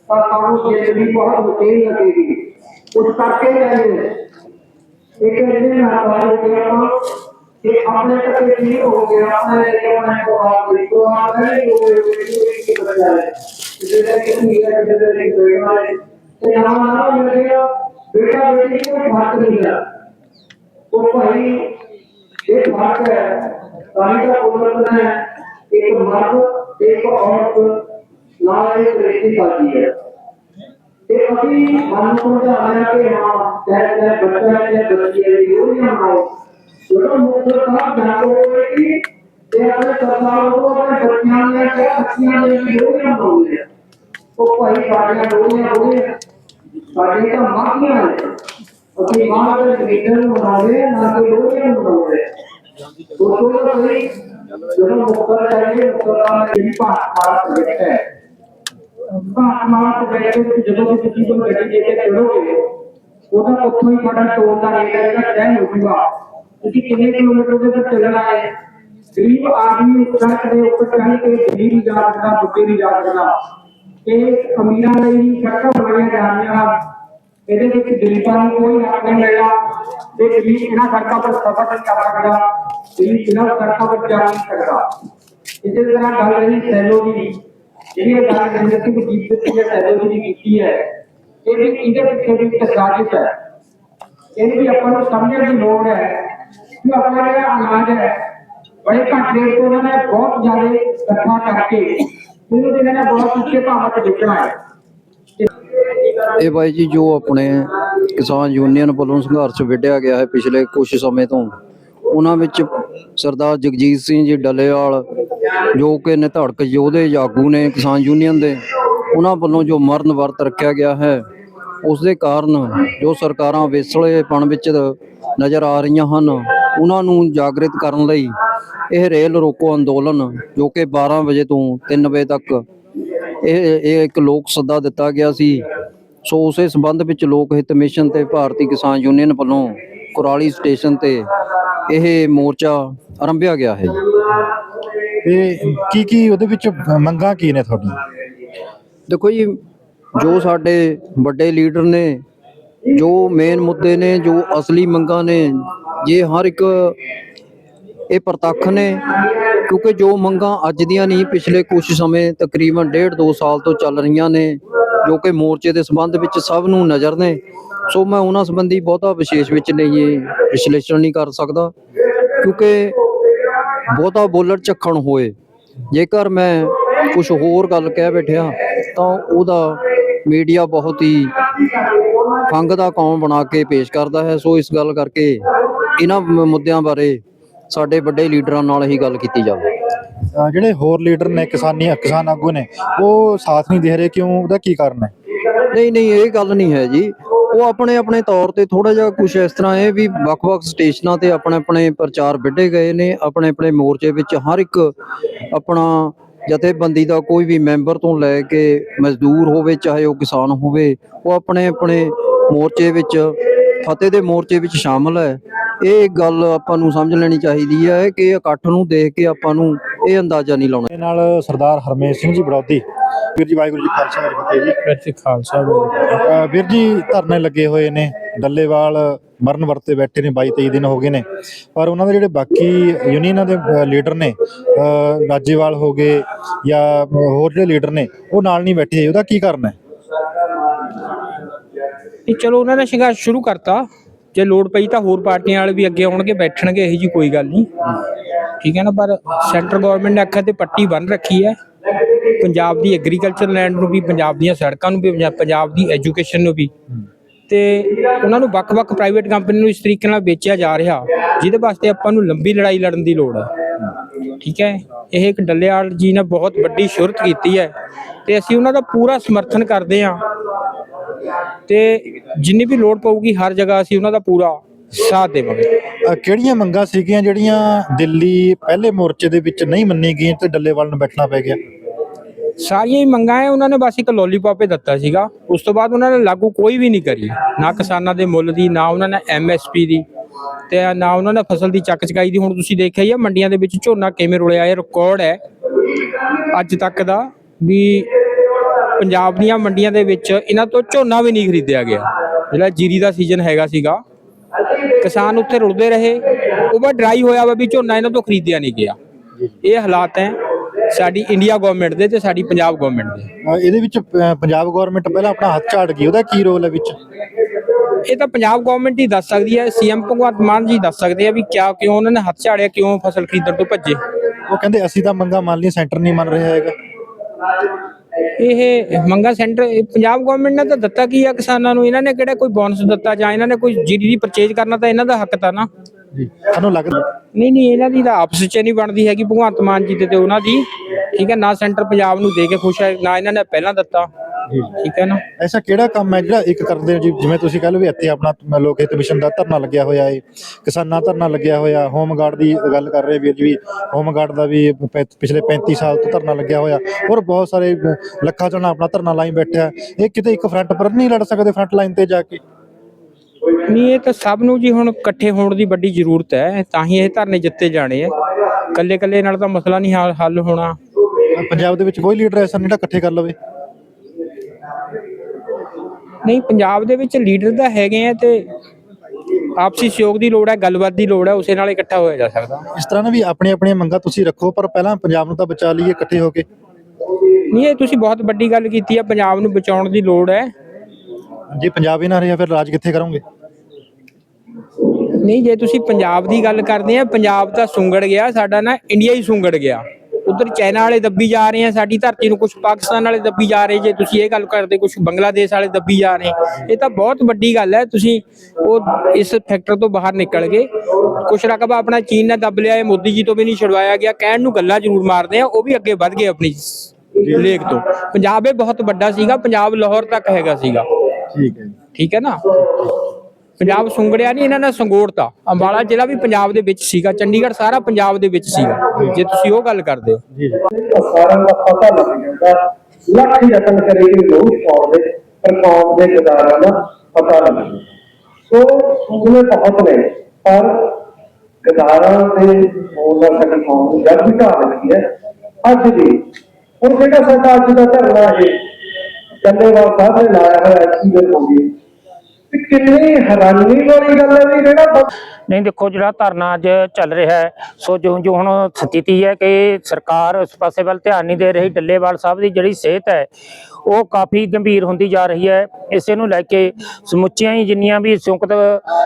ਤਾਂ ਸਾਨੂੰ ਜ਼ਿੰਦਗੀ ਬਹੁਤ ਮੁਸ਼ਕਿਲ ਲੱਗੇਗੀ ਉਸ ਕਰਕੇ ਕਹਿੰਦੇ ਇੱਕ ਦਿਨ ਆਵਾਜ਼ ਦੇ ਆਪਾਂ ਕਿ ਆਪਣੇ ਤੱਕ ਕੀ ਹੋ ਗਿਆ ਆਪਣੇ ਜੀਵਨ ਕੋ ਆਪ ਦੇਖੋ ਆਪ ਹੈ ਜੋ ਕੀ ਬਚਾ ਹੈ ਜਿਹਦੇ ਕਿ ਕੀ ਹੈ ਜਿਹਦੇ ਕਿ ਕੋਈ ਹੈ ਤੇ ਨਾਮ ਨਾਮ ਮਿਲ ਗਿਆ ਬੇਟਾ ਬੇਟੀ ਕੋਈ ਫ਼ਰਕ ਨਹੀਂ ਹੈ ਉਹ ਭਾਈ ਇਹ ਫ਼ਰਕ ਹੈ ਤਾਂ ਦਾ ਉਮਰ ਹੈ ਇੱਕ ਮਰਦ ਇੱਕ ਔਰਤ ਨਾਲ ਇੱਕ ਰਿਸ਼ਤੇ ਕਰਦੀ ਹੈ ਤੇ ਅਸੀਂ ਮਨ ਨੂੰ ਸਮਝਾਉਣਾ ਕਿ ਹਾਂ ਚਾਹੇ ਚਾਹੇ ਬੱਚਾ ਹੈ ਚਾਹੇ ਬੱਚੀ ਹੈ ਯੂਨੀਅਨ ਬਣਾਓ ਜਦੋਂ ਮੁਕਤ ਸਾਹਿਬ ਜਾਗੋ ਹੋਏਗੀ ਤੇ ਆਪਣੇ ਸਰਕਾਰ ਨੂੰ ਆਪਣੇ ਬੱਚਿਆਂ ਦੀਆਂ ਤੇ ਬੱਚੀਆਂ ਦੀਆਂ ਯੂਨੀਅਨ ਬਣਾਉਂਦੇ ਆ ਉਹ ਭਾਈ ਸਾਡੀਆਂ ਦੋਨੀਆਂ ਦੋਨੀਆਂ ਸਾਡੀਆਂ ਤਾਂ ਮਾਤੀਆਂ ਨੇ ਅਸੀਂ ਮਾਂ ਦੇ ਵਿਦਨ ਨੂੰ ਬਣਾਉਂਦੇ ਨਾ ਕਿ ਯੂਨੀਅਨ ਬਣਾਉਂਦੇ ਦੋਸਤੋ ਤਾਂ ਸਹੀ ਜਦੋਂ ਮੁਕਤ ਚਾਹੀਏ ਮੁਕਤ ਦਾ ਜਿਹੜੀ ਭਾਰਤ ਮਾਰਕ ਵਿੱਚ ਹੈ, ਭਾਰਤ ਮਾਰਕ ਵਿੱਚ ਜਦੋਂ ਵੀ ਤੁਸੀਂ ਕੋਈ ਗੱਡੀ ਦੇ ਕੇ ਚੜੋਗੇ ਉਹਦਾ ਉੱਥੋਂ ਹੀ ਤੁਹਾਡਾ ਟੋਲ ਦਾ ਰੇਟ ਹੈਗਾ ਤੈਅ ਹੋ ਜੂਗਾ ਤੁਸੀਂ ਕਿੰਨੇ ਕਿਲੋਮੀਟਰ ਦੇ ਤੱਕ ਚੱਲਣਾ ਹੈ? ਗਰੀਬ ਆਦਮੀ ਉਸ ਸੜਕ ਦੇ ਉੱਪਰ ਚੱਲ ਕੇ ਦਿੱਲੀ ਨਹੀਂ ਜਾ ਸਕਦਾ ਬੁੱਢੇ ਨਹੀਂ ਜਾ ਸਕਦਾ। ਇਹ ਅਮੀਰਾਂ ਲਈ ਸੜਕਾਂ ਬਣਾਈਆਂ ਜਾ ਰਹੀਆਂ ਇਹਦੇ ਵਿੱਚ ਗਰੀਬਾਂ ਨੂੰ ਕੋਈ ਹੱਕ ਨਹੀਂ ਮਿਲਦਾ ਤੇ ਗਰੀਬ ਇਹਨਾਂ ਸੜਕਾਂ ਪਰ ਸਫ਼ਰ ਨਹੀਂ ਕਰ ਸਕਦਾ, ਗਰੀਬ ਇਹਨਾਂ ਸੜਕਾਂ ਪਰ ਜਾ ਨਹੀਂ ਸਕਦਾ। ਇਸੇ ਤਰ੍ਹਾਂ ਗੱਲ ਰਹੀ ਸੈਲੋ ਦੀ ਜਿਹੜੀ ਗੱਲ ਕਰੀ ਸੀ ਕਿ ਜੀਪ ਸੈਲੋ ਦੀ ਕੀਤੀ ਹੈ, ਇਹ ਵੀ ਇਹਦੇ ਪਿੱਛੇ ਵੀ ਇੱਕ ਸਾਜ਼ਿਸ਼ ਹੈ। ਇਹ ਵੀ ਆਪਾਂ ਨੂੰ ਸਮਝਣ ਦੀ ਲੋੜ ਹੈ ਕਿ ਆਪਣਾ ਜਿਹੜਾ ਅਨਾਜ ਹੈ, ਬੜੇ ਘੱਟ ਰੇਟ ਤੇ ਉਹਨਾਂ ਨੇ ਬਹੁਤ ਜ਼ਿਆਦਾ ਇਕੱਠਾ ਕਰਕੇ ਇਹਨੂੰ ਇਹਨਾਂ ਨੇ ਬਹੁਤ ਉੱਚੇ ਭਾਵਾਂ ਤੇ ਵੇਚਣਾ ਹੈ। ਇਹ ਬਾਈ ਜੀ ਜੋ ਆਪਣੇ ਕਿਸਾਨ ਯੂਨੀਅਨ ਵੱਲੋਂ ਸੰਘਰਸ਼ ਵਿੱਢਿਆ ਗਿਆ ਹੈ ਪਿਛਲੇ ਕੁਝ ਸਮੇਂ ਤੋਂ, ਉਹਨਾਂ ਵਿੱਚ ਸਰਦਾਰ ਜਗਜੀਤ ਸਿੰਘ ਜੀ ਡੱਲੇਵਾਲ ਜੋ ਕਿ ਨਿਧੜਕ ਯੋਧੇ ਆਗੂ ਨੇ ਕਿਸਾਨ ਯੂਨੀਅਨ ਦੇ, ਉਹਨਾਂ ਵੱਲੋਂ ਜੋ ਮਰਨ ਵਰਤ ਰੱਖਿਆ ਗਿਆ ਹੈ ਉਸ ਦੇ ਕਾਰਨ ਜੋ ਸਰਕਾਰਾਂ ਵਿਸਲੇਪਣ ਵਿੱਚ ਨਜ਼ਰ ਆ ਰਹੀਆਂ ਹਨ, ਉਹਨਾਂ ਨੂੰ ਜਾਗਰਿਤ ਕਰਨ ਲਈ ਇਹ ਰੇਲ ਰੋਕੋ ਅੰਦੋਲਨ ਜੋ ਕਿ 12 ਵਜੇ ਤੋਂ 3 ਵਜੇ ਤੱਕ ਇਹ ਇਹ ਇੱਕ ਲੋਕ ਸੱਦਾ ਦਿੱਤਾ ਗਿਆ ਸੀ। ਸੋ ਉਸੇ ਸੰਬੰਧ ਵਿੱਚ ਲੋਕ ਹਿੱਤ ਮਿਸ਼ਨ ਤੇ ਭਾਰਤੀ ਕਿਸਾਨ ਯੂਨੀਅਨ ਵੱਲੋਂ ਕੁਰਾਲੀ ਸਟੇਸ਼ਨ ਤੇ ਇਹ ਮੋਰਚਾ ਆਰੰਭਿਆ ਗਿਆ ਹੈ। ਤੇ ਕੀ ਕੀ ਉਹਦੇ ਵਿੱਚ ਮੰਗਾਂ ਕੀ ਨੇ ਤੁਹਾਡੀਆਂ? ਦੇਖੋ ਜੀ ਜੋ ਸਾਡੇ ਵੱਡੇ ਲੀਡਰ ਨੇ ਜੋ ਮੇਨ ਮੁੱਦੇ ਨੇ ਜੋ ਅਸਲੀ ਮੰਗਾਂ ਨੇ ਇਹ ਹਰ ਇੱਕ ਇਹ ਪ੍ਰਤੱਖ ਨੇ ਕਿਉਂਕਿ ਜੋ ਮੰਗਾਂ ਅੱਜ ਦੀਆਂ ਨਹੀਂ ਪਿਛਲੇ ਕੁਝ ਸਮੇਂ ਤਕਰੀਬਨ ਡੇਢ ਦੋ ਸਾਲ ਤੋਂ ਚੱਲ ਰਹੀਆਂ ਨੇ ਜੋ ਕਿ ਮੋਰਚੇ ਦੇ ਸੰਬੰਧ ਵਿੱਚ ਸਭ ਨੂੰ ਨਜ਼ਰ ਨੇ। ਸੋ ਮੈਂ ਉਹਨਾਂ ਸੰਬੰਧੀ ਬਹੁਤਾ ਵਿਸ਼ੇਸ਼ ਵਿੱਚ ਨਹੀਂ ਇਹ ਵਿਸ਼ਲੇਸ਼ਣ ਨਹੀਂ ਕਰ ਸਕਦਾ, ਕਿਉਂਕਿ ਬਹੁਤਾ ਬੋਲਣ ਝੱਖਣ ਹੋਏ। ਜੇਕਰ ਮੈਂ ਕੁਝ ਹੋਰ ਗੱਲ ਕਹਿ ਬੈਠਿਆ, ਤਾਂ ਉਹਦਾ ਮੀਡੀਆ ਬਹੁਤ ਹੀ ਫੰਗ ਦਾ ਕੌਮ ਬਣਾ ਕੇ ਪੇਸ਼ ਕਰਦਾ ਹੈ। ਸੋ ਇਸ ਗੱਲ ਕਰਕੇ ਇਹਨਾਂ ਮੁੱਦਿਆਂ ਬਾਰੇ ਸਾਡੇ ਵੱਡੇ ਲੀਡਰਾਂ ਨਾਲ ਹੀ ਗੱਲ ਕੀਤੀ ਜਾਵੇ। ਜਿਹੜੇ ਹੋਰ ਲੀਡਰ ਨੇ ਕਿਸਾਨੀ ਕਿਸਾਨ ਆਗੂ ਨੇ, ਉਹ ਸਾਥ ਨਹੀਂ ਦੇ ਰਹੇ ਕਿਉਂ? ਉਹਦਾ ਕੀ ਕਾਰਨ ਹੈ? ਨਹੀਂ ਨਹੀਂ, ਇਹ ਗੱਲ ਨਹੀਂ ਹੈ ਜੀ। ਉਹ ਆਪਣੇ ਆਪਣੇ ਤੌਰ ਤੇ ਥੋੜਾ ਜਿਹਾ ਕੁਝ ਇਸ ਤਰ੍ਹਾਂ ਹੈ ਵੀ ਵੱਖ-ਵੱਖ ਸਟੇਸ਼ਨਾਂ ਤੇ ਆਪਣੇ ਆਪਣੇ ਪ੍ਰਚਾਰ ਵਿੱਢੇ ਗਏ ਨੇ, ਆਪਣੇ ਆਪਣੇ ਮੋਰਚੇ ਵਿੱਚ ਹਰ ਇੱਕ ਆਪਣਾ ਜਥੇਬੰਦੀ ਦਾ ਕੋਈ ਵੀ ਮੈਂਬਰ ਤੋਂ ਲੈ ਕੇ ਮਜ਼ਦੂਰ ਹੋਵੇ, ਚਾਹੇ ਉਹ ਕਿਸਾਨ ਹੋਵੇ, ਉਹ ਆਪਣੇ ਆਪਣੇ ਮੋਰਚੇ ਵਿੱਚ, ਫਤਿਹ ਦੇ ਮੋਰਚੇ ਵਿੱਚ ਸ਼ਾਮਲ ਹੈ। ਇਹ ਗੱਲ ਆਪਾਂ ਨੂੰ ਸਮਝ ਲੈਣੀ ਚਾਹੀਦੀ ਹੈ ਕਿ ਇਕੱਠ ਨੂੰ ਦੇਖ ਕੇ ਆਪਾਂ ਨੂੰ ਇਹ ਅੰਦਾਜ਼ਾ ਨਹੀਂ ਲਾਉਣਾ। ਇਹ ਨਾਲ ਸਰਦਾਰ ਹਰਮੇਸ਼ ਸਿੰਘ ਜੀ ਬੜੌਦੀ ਵੀਰ ਜੀ ਵਾਹਿਗੁਰੂ ਜੀ ਖਾਲਸਾ ਵਾਹਿਗੁਰੂ ਜੀ। ਫਤਿਹ ਜੀ ਫਿਰ ਖਾਲਸਾ ਵਾਹਿਗੁਰੂ ਅਹ ਵੀਰ ਜੀ ਧਰਨੇ ਲੱਗੇ ਹੋਏ ਨੇ। ਡੱਲੇਵਾਲ ਮਰਨ ਵਰਤੇ ਬੈਠੇ ਨੇ 22 23 ਦਿਨ ਹੋ ਗਏ ਨੇ। ਪਰ ਉਹਨਾਂ ਦੇ ਜਿਹੜੇ ਬਾਕੀ ਯੂਨੀਅਨਾਂ ਦੇ ਲੀਡਰ ਨੇ ਰਾਜੇਵਾਲ ਹੋ ਗਏ ਜਾਂ ਹੋਰ ਜਿਹੜੇ ਲੀਡਰ ਨੇ ਉਹ ਨਾਲ ਨਹੀਂ ਬੈਠੇ। ਉਹਦਾ ਕੀ ਕਾਰਨ ਹੈ? ਇਹ ਚਲੋ ਉਹਨਾਂ ਨੇ ਸੰਘਰਸ਼ ਸ਼ੁਰੂ ਕਰਤਾ। ਜੇ ਲੋੜ ਪਈ ਤਾਂ ਹੋਰ ਪਾਰਟੀਆਂ ਵਾਲੇ ਵੀ ਅੱਗੇ ਆਉਣਗੇ, ਬੈਠਣਗੇ, ਇਹੋ ਜੀ ਕੋਈ ਗੱਲ ਨਹੀਂ। ਠੀਕ ਹੈ ਨਾ, ਪਰ ਸੈਂਟਰ ਗਵਰਨਮੈਂਟ ਨੇ ਅੱਖਾਂ ਤੇ ਪੱਟੀ ਬੰਨ ਰੱਖੀ ਹੈ। ਪੰਜਾਬ ਦੀ ਐਗਰੀਕਲਚਰ ਲੈਂਡ ਨੂੰ ਵੀ, ਪੰਜਾਬ ਦੀਆਂ ਸੜਕਾਂ ਨੂੰ ਵੀ ਪੰਜਾਬ ਦੀ ਐਜੂਕੇਸ਼ਨ ਨੂੰ ਵੀ। ਤੇ ਉਹਨਾਂ ਨੂੰ ਵੱਖ-ਵੱਖ ਪ੍ਰਾਈਵੇਟ ਕੰਪਨੀ ਨੂੰ ਇਸ ਤਰੀਕੇ ਨਾਲ ਵੇਚਿਆ ਜਾ ਰਿਹਾ, ਜਿਹਦੇ ਵਾਸਤੇ ਆਪਾਂ ਨੂੰ ਲੰਬੀ ਲੜਾਈ ਲੜਨ ਦੀ ਲੋੜ ਹੈ। ਠੀਕ ਹੈ, ਇਹ ਇੱਕ ਡੱਲੇਵਾਲ ਜੀ ਨੇ ਬਹੁਤ ਵੱਡੀ ਸ਼ੁਰਤ ਕੀਤੀ ਹੈ। ਤੇ ਅਸੀਂ ਉਹਨਾਂ ਦਾ ਪੂਰਾ ਸਮਰਥਨ ਕਰਦੇ ਹਾਂ। ਤੇ ਜਿੰਨੀ ਵੀ ਲੋੜ ਪਊਗੀ ਹਰ ਜਗ੍ਹਾ ਅਸੀਂ ਉਹਨਾਂ ਦਾ ਪੂਰਾ ਸਾਥ ਦੇਵਾਂਗੇ। ਅ, ਕਿਹੜੀਆਂ ਮੰਗਾਂ ਸੀਗੀਆਂ ਜਿਹੜੀਆਂ ਦਿੱਲੀ ਪਹਿਲੇ ਮੋਰਚੇ ਦੇ ਵਿੱਚ ਨਹੀਂ ਮੰਨੀ ਗਈਆਂ ਤੇ ਡੱਲੇਵਾਲ ਨੂੰ ਬੈਠਣਾ ਪੈ ਗਿਆ? ਸਾਰੀਆਂ ਹੀ ਮੰਗਾਂ ਹੈ ਉਹਨਾਂ ਨੇ ਬਸ ਇੱਕ ਲੋਲੀਪੌਪ ਹੀ ਦਿੱਤਾ ਸੀਗਾ। ਉਸ ਤੋਂ ਬਾਅਦ ਉਹਨਾਂ ਨੇ ਲਾਗੂ ਕੋਈ ਵੀ ਨਹੀਂ ਕਰੀ। ਨਾ ਕਿਸਾਨਾਂ ਦੇ ਮੁੱਲ ਦੀ ਨਾ ਉਹਨਾਂ ਨੇ ਐਮਐਸਪੀ ਦੀ। ਤੇ ਨਾ ਉਹਨਾਂ ਨੇ ਫਸਲ ਦੀ ਚੱਕ ਚਕਾਈ ਦੀ। ਹੁਣ ਤੁਸੀਂ ਦੇਖਿਆ ਹੀ ਆ ਮੰਡੀਆਂ ਦੇ ਵਿੱਚ ਝੋਨਾ ਕਿਵੇਂ ਰੁਲਿਆ ਇਹ ਰਿਕਾਰਡ ਹੈ ਅੱਜ ਤੱਕ ਦਾ ਵੀ ਪੰਜਾਬ ਦੀਆਂ ਮੰਡੀਆਂ ਦੇ ਵਿੱਚ ਇਹਨਾਂ ਤੋਂ ਝੋਨਾ ਵੀ ਨਹੀਂ ਖਰੀਦਿਆ ਗਿਆ। ਜਿਹੜਾ ਜੀਰੀ ਦਾ ਸੀਜ਼ਨ ਹੈਗਾ ਸੀਗਾ ਕਿਸਾਨ ਉੱਥੇ ਰੁਲਦੇ ਰਹੇ। ਉਹ ਬਾ ਡਰਾਈ ਹੋਇਆ ਵਾ ਵੀ ਝੋਨਾ ਇਹਨਾਂ ਤੋਂ ਖਰੀਦਿਆ ਨਹੀਂ ਗਿਆ। ਇਹ ਹਾਲਾਤ ਹੈ ਸਾਡੀ ਇੰਡੀਆ ਗਵਰਨਮੈਂਟ ਦੇ ਤੇ ਸਾਡੀ ਪੰਜਾਬ ਗਵਰਨਮੈਂਟ ਦੇ। ਇਹਦੇ ਵਿੱਚ ਪੰਜਾਬ ਗਵਰਨਮੈਂਟ ਪਹਿਲਾਂ ਆਪਣਾ ਹੱਥ ਝਾੜ ਗਈ ਉਹਦਾ ਕੀ ਰੋਲ ਹੈ ਵਿੱਚ? ਇਹ ਤਾਂ ਪੰਜਾਬ ਗਵਰਨਮੈਂਟ ਹੀ ਦੱਸ ਸਕਦੀ ਹੈ ਸੀਐਮ ਭਗਵੰਤ ਮਾਨ ਜੀ ਦੱਸ ਸਕਦੇ ਆ ਵੀ ਕਿਆ ਕਿਉਂ ਉਹਨਾਂ ਨੇ ਹੱਥ ਝਾੜਿਆ ਕਿਉਂ ਫਸਲ ਖਰੀਦਣ ਤੋਂ ਭੱਜੇ। ਉਹ ਕਹਿੰਦੇ ਅਸੀਂ ਤਾਂ ਮੰਗਾਂ ਮੰਨ ਲਈ ਸੈਂਟਰ ਨਹੀਂ ਮੰਨ ਰਿਹਾ ਹੈਗਾ। ਇਹ ਮੰਗਾ ਸੈਂਟਰ ਪੰਜਾਬ ਗਵਰਨਮੈਂਟ ਨੇ ਤਾਂ ਦਿੱਤਾ ਕੀ ਆ ਕਿਸਾਨਾਂ ਨੂੰ? ਇਹਨਾਂ ਨੇ ਕਿਹੜਾ ਕੋਈ ਬੋਨਸ ਦਿੱਤਾ ਜਾਂ ਇਹਨਾਂ ਨੇ ਕੋਈ ਜੀਡੀ ਦੀ ਪਰਚੇਜ ਕਰਨਾ ਤਾਂ ਇਹਨਾਂ ਦਾ ਹੱਕ ਤਾਂ ਨਾ? ਜੀ ਤੁਹਾਨੂੰ ਲੱਗਦਾ ਨਹੀਂ ਨਹੀਂ ਇਹਨਾਂ ਦੀ ਤਾਂ ਆਪਸ ਚ ਨਹੀਂ ਬਣਦੀ ਹੈਗੀ ਭਗਵੰਤ ਮਾਨ ਜੀ ਤੇ ਉਹਨਾਂ ਦੀ। ਠੀਕ ਹੈ ਨਾ ਸੈਂਟਰ ਪੰਜਾਬ ਨੂੰ ਦੇ ਕੇ ਖੁਸ਼ ਹੈ ਨਾ ਇਹਨਾਂ ਨੇ ਪਹਿਲਾਂ ਦਿੱਤਾ। ਠੀਕ ਹੈ ਨਾ? ਐਸਾ ਕਿਹੜਾ ਕੰਮ ਹੈ ਜਿਹੜਾ ਇੱਕ ਕਰਦੇ ਹੋ ਜੀ? ਜਿਵੇਂ ਤੁਸੀਂ ਕਹ ਲਓ ਵੀ ਇੱਥੇ ਆਪਣਾ ਲੋਕ ਹਿੱਤ ਮਿਸ਼ਨ ਦਾ ਧਰਨਾ ਲੱਗਿਆ ਹੋਇਆ ਹੈ ਕਿਸਾਨਾਂ ਧਰਨਾ ਲੱਗਿਆ ਹੋਇਆ ਹੋਮਗਾਰਡ ਦੀ ਗੱਲ ਕਰ ਰਹੇ ਵੀਰ ਜੀ ਵੀ ਹੋਮਗਾਰਡ ਦਾ ਵੀ ਪਿਛਲੇ 35 ਸਾਲ ਤੋਂ ਧਰਨਾ ਲੱਗਿਆ ਹੋਇਆ ਔਰ ਬਹੁਤ ਸਾਰੇ ਲੱਖਾਂ ਜਣਾ ਆਪਣਾ ਧਰਨਾ ਲਾਈ ਬੈਠਿਆ ਇਹ ਕਿਤੇ ਇੱਕ ਫਰੰਟ ਪਰ ਨਹੀਂ ਲੜ ਸਕਦੇ ਫਰੰਟ ਲਾਈਨ ਤੇ ਜਾ ਕੇ? ਨਹੀਂ ਇਹ ਤਾਂ ਸਭ ਨੂੰ ਜੀ ਹੁਣ ਇਕੱਠੇ ਹੋਣ ਦੀ ਵੱਡੀ ਜ਼ਰੂਰਤ ਹੈ ਤਾਂ ਹੀ ਇਹ ਧਰਨੇ ਜਿੱਤੇ ਜਾਣੇ ਆ। ਕੱਲੇ ਕੱਲੇ ਨਾਲ ਤਾਂ ਮਸਲਾ ਨਹੀਂ ਹੱਲ- ਹੱਲ ਹੋਣਾ। ਪੰਜਾਬ ਦੇ ਵਿੱਚ ਕੋਈ ਲੀਡਰ ਐਸਾ ਨਹੀਂ ਜਿਹੜਾ ਇਕੱਠੇ ਕਰ ਲਵੇ? ਨਹੀਂ ਪੰਜਾਬ ਦੇ ਵਿੱਚ ਲੀਡਰ ਤਾਂ ਹੈਗੇ ਆ ਤੇ ਆਪਸੀ ਸਹਿਯੋਗ ਦੀ ਲੋੜ ਹੈ ਗੱਲਬਾਤ ਦੀ ਲੋੜ ਹੈ ਉਸੇ ਨਾਲ ਇਕੱਠਾ ਹੋਇਆ ਜਾ ਸਕਦਾ। ਇਸ ਤਰ੍ਹਾਂ ਨਾ ਵੀ ਆਪਣੀਆਂ ਆਪਣੀਆਂ ਮੰਗਾਂ ਤੁਸੀਂ ਰੱਖੋ ਪਰ ਪਹਿਲਾਂ ਪੰਜਾਬ ਨੂੰ ਤਾਂ ਬਚਾ ਲਈਏ ਇਕੱਠੇ ਹੋ ਕੇ। ਨਹੀਂ ਇਹ ਤੁਸੀਂ ਬਹੁਤ ਵੱਡੀ ਗੱਲ ਕੀਤੀ ਹੈ ਪੰਜਾਬ ਨੂੰ ਬਚਾਉਣ ਦੀ ਲੋੜ ਹੈ। ਜੇ ਪੰਜਾਬ ਹੀ ਨਾ ਰਿਹਾ ਫਿਰ ਰਾਜ ਕਿੱਥੇ ਕਰੋਗੇ? ਨਹੀਂ ਜੇ ਤੁਸੀਂ ਪੰਜਾਬ ਦੀ ਗੱਲ ਕਰਦੇ ਆ ਪੰਜਾਬ ਤਾਂ ਸੁੰਗੜ ਗਿਆ ਸਾਡਾ ਨਾ ਇੰਡੀਆ ਹੀ ਸੁੰਗੜ ਗਿਆ। ਉਧਰ ਚਾਈਨਾ ਵਾਲੇ ਦੱਬੀ ਜਾ ਰਹੇ ਆ ਸਾਡੀ ਧਰਤੀ ਨੂੰ ਕੁਝ ਪਾਕਿਸਤਾਨ ਵਾਲੇ ਦੱਬੀ ਜਾ ਰਹੇ ਜੇ ਤੁਸੀਂ ਇਹ ਗੱਲ ਕਰਦੇ ਕੁਝ ਬੰਗਲਾਦੇਸ਼ ਵਾਲੇ ਦੱਬੀ ਜਾ ਰਹੇ ਇਹ ਤਾਂ ਬਹੁਤ ਵੱਡੀ ਗੱਲ ਹੈ ਤੁਸੀਂ ਉਹ ਇਸ ਫੈਕਟਰ ਤੋਂ ਬਾਹਰ ਨਿਕਲ ਗਏ। ਕੁਛ ਰਕਬਾ ਆਪਣਾ ਚੀਨ ਨੇ ਦੱਬ ਲਿਆ ਇਹ ਮੋਦੀ ਜੀ ਤੋਂ ਵੀ ਨਹੀਂ ਛੁਡਵਾਇਆ ਗਿਆ ਕਹਿਣ ਨੂੰ ਗੱਲਾਂ ਜ਼ਰੂਰ ਮਾਰਦੇ ਆ ਉਹ ਵੀ ਅੱਗੇ ਵੱਧ ਗਏ ਆਪਣੀ ਲੇਖ ਤੋਂ। ਪੰਜਾਬ ਇਹ ਬਹੁਤ ਵੱਡਾ ਸੀਗਾ ਪੰਜਾਬ ਲਾਹੌਰ ਤੱਕ ਹੈਗਾ ਸੀਗਾ। ਠੀਕ ਹੈ ਠੀਕ ਹੈ ਨਾ? ਪੰਜਾਬ ਸੁੰਗੜਿਆ ਨਹੀਂ ਇਹਨਾਂ ਨੇ ਸੰਗੋੜਤਾ। ਅੰਬਾਲਾ ਜ਼ਿਲ੍ਹਾ ਵੀ ਪੰਜਾਬ ਦੇ ਵਿੱਚ ਸੀਗਾ, ਚੰਡੀਗੜ੍ਹ ਸਾਰਾ ਪੰਜਾਬ ਦੇ ਵਿੱਚ ਸੀਗਾ। ਜੇ ਤੁਸੀਂ ਉਹ ਗੱਲ ਕਰਦੇ ਹੋ। ਜੀ ਸਾਰਿਆਂ ਦਾ ਪਤਾ ਲੱਗ ਜਾਂਦਾ। ਲੱਖ ਯਤਨ ਕਰੇਗੀ ਲੋਕ ਪਾਉਣ ਦੇ, ਪਰ ਦੇ ਗਦਾਰਾਂ ਦਾ ਪਤਾ ਲੱਗ ਸੋ ਉਹਨੇ ਬਹੁਤ ਨੇ, ਪਰ ਗਦਾਰਾਂ ਦੇ ਉਹਦਾ ਸਾਡੀ ਕੌਮ ਜਦ ਵੀ ਢਾਹ ਲੱਗੀ ਹੈ, ਅੱਜ ਦੀ ਹੁਣ ਜਿਹੜਾ ਸਾਡਾ ਅੱਜ ਦਾ ਧਰਨਾ ਹੈ ਕੰਨੇਵਾਲ ਸਾਹਿਬ ਨੇ ਲਾਇਆ ਹੋਇਆ ਐਕਸੀਡੈਂਟ ਹੋ ਗਈ? ਤੇ ਕਿੰਨੀ ਹੈਰਾਨੀ ਵਾਲੀ ਗੱਲ ਹੈ ਵੀ ਜਿਹੜਾ ਨਹੀਂ, ਦੇਖੋ, ਜਿਹੜਾ ਧਰਨਾ ਅੱਜ ਚੱਲ ਰਿਹਾ ਹੈ, ਸੋ ਜੋ ਜੋ ਹੁਣ ਸਥਿਤੀ ਹੈ ਕਿ ਸਰਕਾਰ ਉਸ ਪਾਸੇ ਵੱਲ ਧਿਆਨ ਨਹੀਂ ਦੇ ਰਹੀ, ਡੱਲੇਵਾਲ ਸਾਹਿਬ ਦੀ ਜਿਹੜੀ ਸਿਹਤ ਹੈ, ਉਹ ਕਾਫੀ ਗੰਭੀਰ ਹੁੰਦੀ ਜਾ ਰਹੀ ਹੈ। ਇਸੇ ਨੂੰ ਲੈ ਕੇ ਸਮੁੱਚੀਆਂ ਹੀ ਜਿੰਨੀਆਂ ਵੀ ਸੰਯੁਕਤ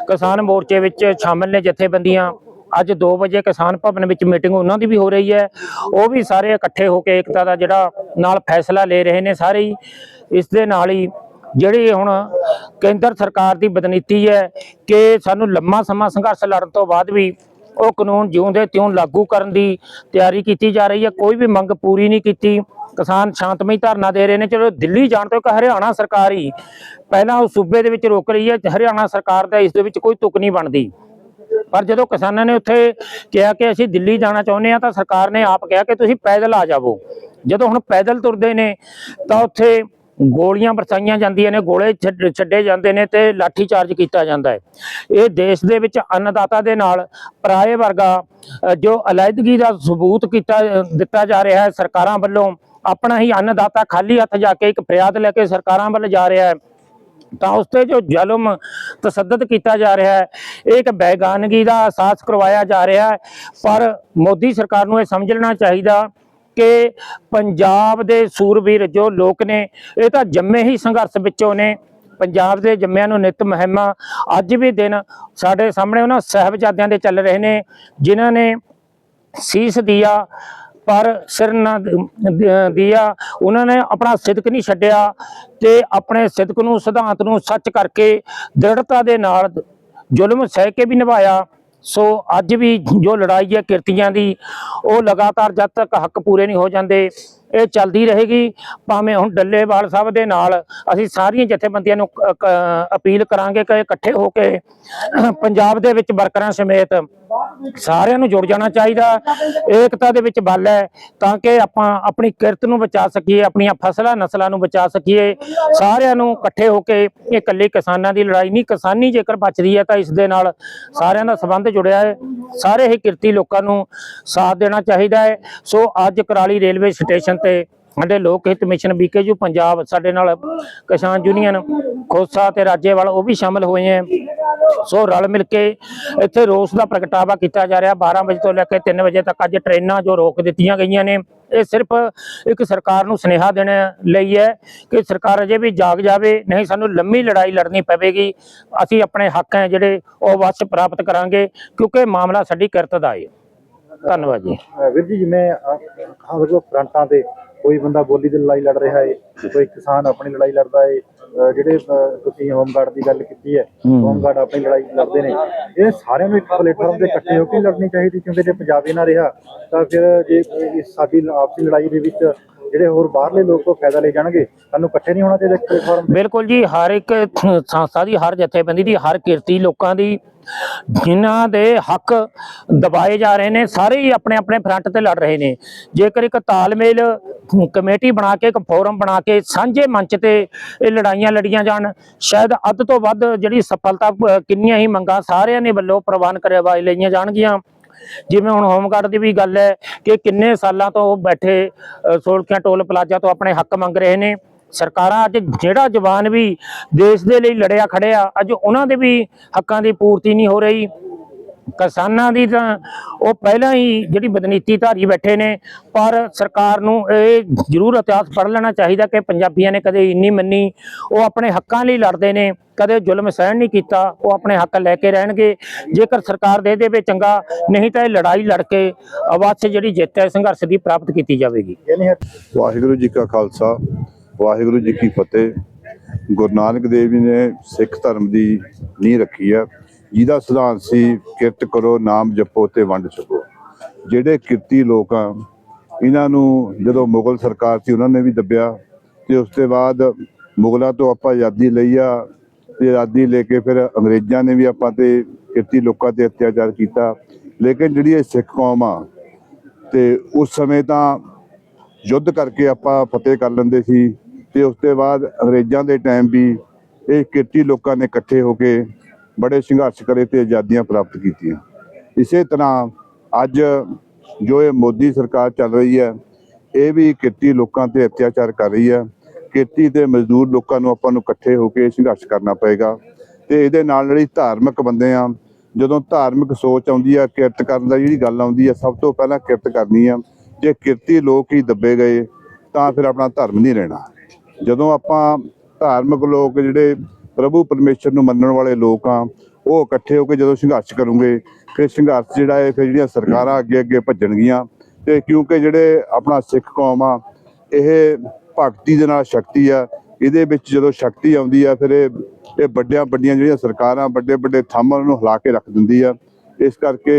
ਕਿਸਾਨ ਮੋਰਚੇ ਵਿੱਚ ਸ਼ਾਮਲ ਨੇ ਜਥੇਬੰਦੀਆਂ, ਅੱਜ 2 ਵਜੇ ਕਿਸਾਨ ਭਵਨ ਵਿੱਚ ਮੀਟਿੰਗ ਉਹਨਾਂ ਦੀ ਵੀ ਹੋ ਰਹੀ ਹੈ। ਉਹ ਵੀ ਸਾਰੇ ਇਕੱਠੇ ਹੋ ਕੇ ਏਕਤਾ ਦਾ ਜਿਹੜਾ ਨਾਲ ਫੈਸਲਾ ਲੈ ਰਹੇ ਨੇ ਸਾਰੇ ਹੀ। ਇਸ ਦੇ ਨਾਲ ਹੀ ਜਿਹੜੀ ਹੁਣ ਕੇਂਦਰ ਸਰਕਾਰ ਦੀ ਬਦਨੀਤੀ ਹੈ ਕਿ ਸਾਨੂੰ ਲੰਮਾ ਸਮਾਂ ਸੰਘਰਸ਼ ਲੜਨ ਤੋਂ ਬਾਅਦ ਵੀ ਉਹ ਕਾਨੂੰਨ ਜਿਉਂਦੇ ਤਿਉਂ ਲਾਗੂ ਕਰਨ ਦੀ ਤਿਆਰੀ ਕੀਤੀ ਜਾ ਰਹੀ ਹੈ, ਕੋਈ ਵੀ ਮੰਗ ਪੂਰੀ ਨਹੀਂ ਕੀਤੀ। ਕਿਸਾਨ ਸ਼ਾਂਤਮਈ ਧਰਨਾ ਦੇ ਰਹੇ ਨੇ, ਚਲੋ ਦਿੱਲੀ ਜਾਣ ਤੋਂ ਇੱਕ ਹਰਿਆਣਾ ਸਰਕਾਰ ਹੀ ਪਹਿਲਾਂ ਉਹ ਸੂਬੇ ਦੇ ਵਿੱਚ ਰੋਕ ਰਹੀ ਹੈ ਹਰਿਆਣਾ ਸਰਕਾਰ ਦਾ ਇਸ ਦੇ ਵਿੱਚ ਕੋਈ ਤੁਕ ਨਹੀਂ ਬਣਦੀ। ਪਰ ਜਦੋਂ ਕਿਸਾਨਾਂ ਨੇ ਉੱਥੇ ਕਿਹਾ ਕਿ ਅਸੀਂ ਦਿੱਲੀ ਜਾਣਾ ਚਾਹੁੰਦੇ ਆ ਤਾਂ ਸਰਕਾਰ ਨੇ ਆਪ ਕਿਹਾ ਕਿ ਤੁਸੀਂ ਪੈਦਲ ਆ ਜਾਵੋ। ਜਦੋਂ ਹੁਣ ਪੈਦਲ ਤੁਰਦੇ ਨੇ, ਤਾਂ ਉੱਥੇ ਗੋਲੀਆਂ ਬਰਸਾਈਆਂ ਜਾਂਦੀਆਂ ਨੇ, ਗੋਲੇ ਛੱਡ- ਛੱਡੇ ਜਾਂਦੇ ਨੇ ਤੇ ਲਾਠੀ ਚਾਰਜ ਕੀਤਾ ਜਾਂਦਾ ਹੈ। ਇਹ ਦੇਸ਼ ਦੇ ਵਿੱਚ ਅੰਨਦਾਤਾ ਦੇ ਨਾਲ ਪਰਾਏ ਵਰਗਾ ਜੋ ਅਲੈਦਗੀ ਦਾ ਸਬੂਤ ਕੀਤਾ, ਦਿੱਤਾ ਜਾ ਰਿਹਾ ਹੈ, ਸਰਕਾਰਾਂ ਵੱਲੋਂ ਆਪਣਾ ਹੀ ਅੰਨਦਾਤਾ ਖਾਲੀ ਹੱਥ ਜਾ ਕੇ ਇੱਕ ਫਰਿਆਦ ਲੈ ਕੇ ਸਰਕਾਰਾਂ ਵੱਲ ਜਾ ਰਿਹਾ ਹੈ। ਤਾਂ ਉਸ ਤੇ ਜੋ ਜ਼ੁਲਮ ਤਸੱਦਦ ਕੀਤਾ ਜਾ ਰਿਹਾ ਹੈ, ਇਹ ਇੱਕ ਬੇਗਾਨਗੀ ਦਾ ਅਹਿਸਾਸ ਕਰਵਾਇਆ ਜਾ ਰਿਹਾ ਹੈ। ਪਰ ਮੋਦੀ ਸਰਕਾਰ ਨੂੰ ਇਹ ਸਮਝ ਲੈਣਾ ਚਾਹੀਦਾ ਕਿ ਪੰਜਾਬ ਦੇ ਸੂਰਬੀਰ ਜੋ ਲੋਕ ਨੇ, ਇਹ ਤਾਂ ਜੰਮੇ ਹੀ ਸੰਘਰਸ਼ ਵਿੱਚੋਂ ਨੇ। ਪੰਜਾਬ ਦੇ ਜੰਮਿਆਂ ਨੂੰ ਨਿਤ ਮਹਿਮਾ ਅੱਜ ਵੀ ਦਿਨ ਸਾਡੇ ਸਾਹਮਣੇ ਉਹਨਾਂ ਸਾਹਿਬਜ਼ਾਦਿਆਂ ਦੇ ਚੱਲ ਰਹੇ ਨੇ, ਜਿਨ੍ਹਾਂ ਨੇ ਸੀਸ ਦਿਆ, ਪਰ ਸਿਰ ਨਾ ਦਿਆ, ਉਹਨਾਂ ਨੇ ਆਪਣਾ ਸਿਦਕ ਨਹੀਂ ਛੱਡਿਆ ਤੇ ਆਪਣੇ ਸਿਦਕ ਨੂੰ, ਸਿਧਾਂਤ ਨੂੰ ਸੱਚ ਕਰਕੇ ਦ੍ਰਿੜਤਾ ਦੇ ਨਾਲ ਜ਼ੁਲਮ ਸਹਿ ਕੇ ਵੀ ਨਿਭਾਇਆ। ਸੋ ਅੱਜ ਵੀ ਜੋ ਲੜਾਈ ਹੈ ਕਿਰਤੀਆਂ ਦੀ, ਉਹ ਲਗਾਤਾਰ ਜਦ ਤੱਕ ਹੱਕ ਪੂਰੇ ਨਹੀਂ ਹੋ ਜਾਂਦੇ, ਇਹ ਚੱਲਦੀ ਰਹੇਗੀ। ਭਾਵੇਂ ਹੁਣ ਡੱਲੇਵਾਲ ਸਾਹਿਬ ਦੇ ਨਾਲ ਅਸੀਂ ਸਾਰੀਆਂ ਜਥੇਬੰਦੀਆਂ ਨੂੰ ਅਪੀਲ ਕਰਾਂਗੇ ਕਿ ਇਕੱਠੇ ਹੋ ਕੇ, ਪੰਜਾਬ ਦੇ ਵਿੱਚ ਵਰਕਰਾਂ ਸਮੇਤ ਸਾਰਿਆਂ ਨੂੰ ਜੁੜ ਜਾਣਾ ਚਾਹੀਦਾ। ਏਕਤਾ ਦੇ ਵਿੱਚ ਬਲ ਹੈ ਤਾਂ ਕਿ ਆਪਾਂ ਆਪਣੀ ਕਿਰਤ ਨੂੰ ਬਚਾ ਸਕੀਏ, ਆਪਣੀਆਂ ਫਸਲਾਂ, ਨਸਲਾਂ ਨੂੰ ਬਚਾ ਸਕੀਏ। ਸਾਰਿਆਂ ਨੂੰ ਇਕੱਠੇ ਹੋ ਕੇ ਇਹ ਇਕੱਲੇ ਕਿਸਾਨਾਂ ਦੀ ਲੜਾਈ ਨਹੀਂ, ਕਿਸਾਨੀ ਜੇਕਰ ਬਚਦੀ ਹੈ ਤਾਂ ਇਸ ਦੇ ਨਾਲ ਸਾਰਿਆਂ ਦਾ ਸੰਬੰਧ ਜੁੜਿਆ ਹੈ। ਸਾਰੇ ਹੀ ਕਿਰਤੀ ਲੋਕਾਂ ਨੂੰ ਸਾਥ ਦੇਣਾ ਚਾਹੀਦਾ ਹੈ। ਸੋ ਅੱਜ ਕਰਾਲੀ ਰੇਲਵੇ ਸਟੇਸ਼ਨ ਤੇ ਸਾਡੇ ਲੋਕ ਹਿੱਤ ਮਿਸ਼ਨ ਬੀਕੇਯੂ ਪੰਜਾਬ ਸਾਡੇ ਨਾਲ ਕਿਸਾਨ ਯੂਨੀਅਨ, ਖੋਸਾ ਤੇ ਰਾਜੇਵਾਲ ਉਹ ਵੀ ਸ਼ਾਮਲ ਹੋਏ ਹੈ। ਸੋ ਰਲ ਮਿਲ ਕੇ ਇੱਥੇ ਰੋਸ ਦਾ ਪ੍ਰਗਟਾਵਾ ਕੀਤਾ ਜਾ ਰਿਹਾ। 12 ਵਜੇ ਤੋਂ ਲੈ ਕੇ 3 ਵਜੇ ਤੱਕ ਅੱਜ ਟ੍ਰੇਨਾਂ ਜੋ ਰੋਕ ਦਿੱਤੀਆਂ ਗਈਆਂ ਨੇ, ਇਹ ਸਿਰਫ ਇੱਕ ਸਰਕਾਰ ਨੂੰ ਸੁਨੇਹਾ ਦੇਣ ਲਈ ਹੈ ਕਿ ਸਰਕਾਰ ਅਜੇ ਵੀ ਜਾਗ ਜਾਵੇ, ਨਹੀਂ ਸਾਨੂੰ ਲੰਮੀ ਲੜਾਈ ਲੜਨੀ ਪਵੇਗੀ। ਅਸੀਂ ਆਪਣੇ ਹੱਕ ਹੈ ਜਿਹੜੇ ਉਹ ਵਾਪਸ ਪ੍ਰਾਪਤ ਕਰਾਂਗੇ, ਕਿਉਂਕਿ ਮਾਮਲਾ ਸਾਡੀ ਕਿਰਤ ਦਾ ਹੈ। ਧੰਨਵਾਦ ਜੀ। ਵੀਰ ਜੀ, ਜਿਵੇਂ ਹਰ ਫਰੰਟਾਂ ਤੇ ਕੋਈ ਬੰਦਾ ਬੋਲੀ ਦੀ ਲੜਾਈ ਲੜ ਰਿਹਾ ਹੈ ਕੋਈ ਕਿਸਾਨ ਆਪਣੀ ਲੜਾਈ ਲੜਦਾ ਹੈ ਅਹ ਜਿਹੜੇ ਤੁਸੀਂ ਹੋਮਗਾਰਡ ਦੀ ਗੱਲ ਕੀਤੀ ਹੈ। ਹੋਮਗਾਰਡ ਆਪਣੀ ਲੜਾਈ ਲੜਦੇ ਨੇ। ਇਹ ਸਾਰਿਆਂ ਨੂੰ ਇੱਕ ਪਲੇਟਫਾਰਮ ਤੇ ਇਕੱਠੇ ਹੋ ਕੇ ਲੜਨੀ ਚਾਹੀਦੀ ਕਿਉਂਕਿ ਜੇ ਪੰਜਾਬ ਨਾ ਰਿਹਾ ਤਾਂ ਫਿਰ ਜੇ ਸਾਡੀ ਆਪਸੀ ਲੜਾਈ ਦੇ ਵਿੱਚ ਜਿਹੜੇ ਹੋਰ ਬਾਹਰਲੇ ਲੋਕ ਉਹ ਫਾਇਦਾ ਲੈ ਜਾਣਗੇ। ਸਾਨੂੰ ਇਕੱਠੇ ਨਹੀਂ ਹੋਣਾ ਚਾਹੀਦਾ ਇੱਕ ਪਲੇਟਫਾਰਮ ਬਿਲਕੁਲ ਜੀ ਹਰ ਇੱਕ ਸੰਸਥਾ ਦੀ ਹਰ ਜਥੇਬੰਦੀ ਦੀ ਹਰ ਕਿਰਤੀ ਲੋਕਾਂ ਦੀ ਜਿਨ੍ਹਾਂ ਦੇ ਹੱਕ ਦਬਾਏ ਜਾ ਰਹੇ ਨੇ ਸਾਰੇ ਹੀ ਆਪਣੇ ਆਪਣੇ ਫਰੰਟ ਤੇ ਲੜ ਰਹੇ ਨੇ। ਜੇਕਰ ਇੱਕ ਤਾਲਮੇਲ ਕਮੇਟੀ ਬਣਾ ਕੇ ਇੱਕ ਫੋਰਮ ਬਣਾ ਕੇ ਸਾਂਝੇ ਮੰਚ ਤੇ ਇਹ ਲੜਾਈਆਂ ਲੜੀਆਂ ਜਾਣ। ਸ਼ਾਇਦ ਅੱਧ ਤੋਂ ਵੱਧ ਜਿਹੜੀ ਸਫਲਤਾ ਕਿੰਨੀਆਂ ਹੀ ਮੰਗਾਂ ਸਾਰਿਆਂ ਨੇ ਵੱਲੋਂ ਪ੍ਰਵਾਨ ਕਰਵਾਈ ਲਈਆਂ ਜਾਣਗੀਆਂ। ਜਿਵੇਂ ਹੁਣ ਹੋਮਗਾਰਡ ਦੀ ਵੀ ਗੱਲ ਹੈ ਕਿ ਕਿੰਨੇ ਸਾਲਾਂ ਤੋਂ ਬੈਠੇ ਸੋਲਕਿਆਂ ਟੋਲ ਪਲਾਜ਼ਾ ਤੋਂ ਆਪਣੇ ਹੱਕ ਮੰਗ ਰਹੇ ਨੇ। ਸਰਕਾਰਾਂ ਅੱਜ ਜਿਹੜਾ ਜਵਾਨ ਵੀ ਦੇਸ਼ ਦੇ ਲਈ ਲੜਿਆ ਖੜਿਆ, ਅੱਜ ਉਹਨਾਂ ਦੇ ਵੀ ਹੱਕਾਂ ਦੀ ਪੂਰਤੀ ਨਹੀਂ ਹੋ ਰਹੀ। ਕਿਸਾਨਾਂ ਦੀ ਤਾਂ ਉਹ ਪਹਿਲਾਂ ਹੀ ਜਿਹੜੀ ਬਦਨੀਤੀ ਧਾਰੀ ਬੈਠੇ ਨੇ, ਪਰ ਸਰਕਾਰ ਨੂੰ ਇਹ ਜ਼ਰੂਰ ਇਤਿਹਾਸ ਪੜ੍ਹ ਲੈਣਾ ਚਾਹੀਦਾ ਕਿ ਪੰਜਾਬੀਆਂ ਨੇ ਕਦੇ ਇੰਨੀ ਮੰਨੀ, ਉਹ ਆਪਣੇ ਹੱਕਾਂ ਲਈ ਲੜਦੇ ਨੇ, ਕਦੇ ਜ਼ੁਲਮ ਸਹਿਣ ਨਹੀਂ ਕੀਤਾ, ਉਹ ਆਪਣੇ ਹੱਕ ਲੈ ਕੇ ਰਹਿਣਗੇ। ਜੇਕਰ ਸਰਕਾਰ ਦੇ ਦੇਵੇ ਚੰਗਾ, ਨਹੀਂ ਤਾਂ ਇਹ ਲੜਾਈ ਲੜ ਕੇ ਅਵੱਛ ਜਿਹੜੀ ਜਿੱਤ ਹੈ, ਸੰਘਰਸ਼ ਦੀ ਪ੍ਰਾਪਤ ਕੀਤੀ ਜਾਵੇਗੀ। ਵਾਹਿਗੁਰੂ ਜੀ ਕਾ ਖਾਲਸਾ, ਵਾਹਿਗੁਰੂ ਜੀ ਕੀ ਫਤਿਹ। ਗੁਰੂ ਨਾਨਕ ਦੇਵ ਜੀ ਨੇ ਸਿੱਖ ਧਰਮ ਦੀ ਨੀਂਹ ਰੱਖੀ ਹੈ ਜਿਹਦਾ ਸਿਧਾਂਤ ਸੀ ਕਿਰਤ ਕਰੋ, ਨਾਮ ਜਪੋ ਤੇ ਵੰਡ ਛਕੋ। ਜਿਹੜੇ ਕਿਰਤੀ ਲੋਕ ਆ, ਇਹਨਾਂ ਨੂੰ ਜਦੋਂ ਮੁਗਲ ਸਰਕਾਰ ਸੀ, ਉਹਨਾਂ ਨੇ ਵੀ ਦੱਬਿਆ ਤੇ ਉਸ ਤੋਂ ਬਾਅਦ ਮੁਗਲਾਂ ਤੋਂ ਆਪਾਂ ਆਜ਼ਾਦੀ ਲਈ ਆ ਤੇ ਆਜ਼ਾਦੀ ਲੈ ਕੇ ਫਿਰ ਅੰਗਰੇਜ਼ਾਂ ਨੇ ਵੀ ਆਪਾਂ ਤੇ ਕਿਰਤੀ ਲੋਕਾਂ ਤੇ ਅਤਿਆਚਾਰ ਕੀਤਾ। ਲੇਕਿਨ ਜਿਹੜੀ ਇਹ ਸਿੱਖ ਕੌਮ ਆ ਤੇ ਉਸ ਸਮੇਂ ਤਾਂ ਯੁੱਧ ਕਰਕੇ ਆਪਾਂ ਫਤਿਹ ਕਰ ਲੈਂਦੇ ਸੀ ਤੇ ਉਸ ਤੋਂ ਬਾਅਦ ਅੰਗਰੇਜ਼ਾਂ ਦੇ ਟਾਈਮ ਵੀ ਇਹ ਕਿਰਤੀ ਲੋਕਾਂ ਨੇ ਇਕੱਠੇ ਹੋ ਕੇ ਬੜੇ ਸੰਘਰਸ਼ ਕਰੇ ਤੇ ਆਜ਼ਾਦੀਆਂ ਪ੍ਰਾਪਤ ਕੀਤੀਆਂ। ਇਸੇ ਤਰ੍ਹਾਂ ਅੱਜ ਜੋ ਇਹ ਮੋਦੀ ਸਰਕਾਰ ਚੱਲ ਰਹੀ ਹੈ, ਇਹ ਵੀ ਕਿਰਤੀ ਲੋਕਾਂ ਤੇ ਅਤਿਆਚਾਰ ਕਰ ਰਹੀ ਹੈ। ਕਿਰਤੀ ਤੇ ਮਜ਼ਦੂਰ ਲੋਕਾਂ ਨੂੰ ਆਪਾਂ ਨੂੰ ਇਕੱਠੇ ਹੋ ਕੇ ਸੰਘਰਸ਼ ਕਰਨਾ ਪਏਗਾ। ਤੇ ਇਹਦੇ ਨਾਲ ਜਿਹੜੀ ਧਾਰਮਿਕ ਬੰਦੇ ਆ, ਜਦੋਂ ਧਾਰਮਿਕ ਸੋਚ ਆਉਂਦੀ ਆ ਕਿਰਤ ਕਰਨ ਦਾ ਜਿਹੜੀ ਗੱਲ ਆਉਂਦੀ ਆ ਸਭ ਤੋਂ ਪਹਿਲਾਂ ਕਿਰਤ ਕਰਨੀ ਆ। ਜੇ ਕਿਰਤੀ ਲੋਕ ਹੀ ਦੱਬੇ ਗਏ, ਤਾਂ ਫਿਰ ਆਪਣਾ ਧਰਮ ਨਹੀਂ ਰਹਿਣਾ। ਜਦੋਂ ਆਪਾਂ ਧਾਰਮਿਕ ਲੋਕ ਜਿਹੜੇ ਪ੍ਰਭੂ ਪਰਮੇਸ਼ਰ ਨੂੰ ਮੰਨਣ ਵਾਲੇ ਲੋਕ ਆ, ਉਹ ਇਕੱਠੇ ਹੋ ਕੇ ਜਦੋਂ ਸੰਘਰਸ਼ ਕਰੂਗੇ, ਫਿਰ ਸੰਘਰਸ਼ ਜਿਹੜਾ ਹੈ ਫਿਰ ਜਿਹੜੀਆਂ ਸਰਕਾਰਾਂ ਅੱਗੇ ਅੱਗੇ ਭੱਜਣਗੀਆਂ, ਤੇ ਕਿਉਂਕਿ ਜਿਹੜੇ ਆਪਣਾ ਸਿੱਖ ਕੌਮ ਆ, ਇਹ ਭਗਤੀ ਦੇ ਨਾਲ ਸ਼ਕਤੀ ਆ, ਇਹਦੇ ਵਿੱਚ ਜਦੋਂ ਸ਼ਕਤੀ ਆਉਂਦੀ ਆ, ਫਿਰ ਇਹ ਇਹ ਵੱਡੀਆਂ ਵੱਡੀਆਂ ਜਿਹੜੀਆਂ ਸਰਕਾਰਾਂ, ਵੱਡੇ ਵੱਡੇ ਥੰਮ ਨੂੰ ਹਿਲਾ ਕੇ ਰੱਖ ਦਿੰਦੀ ਆ। ਇਸ ਕਰਕੇ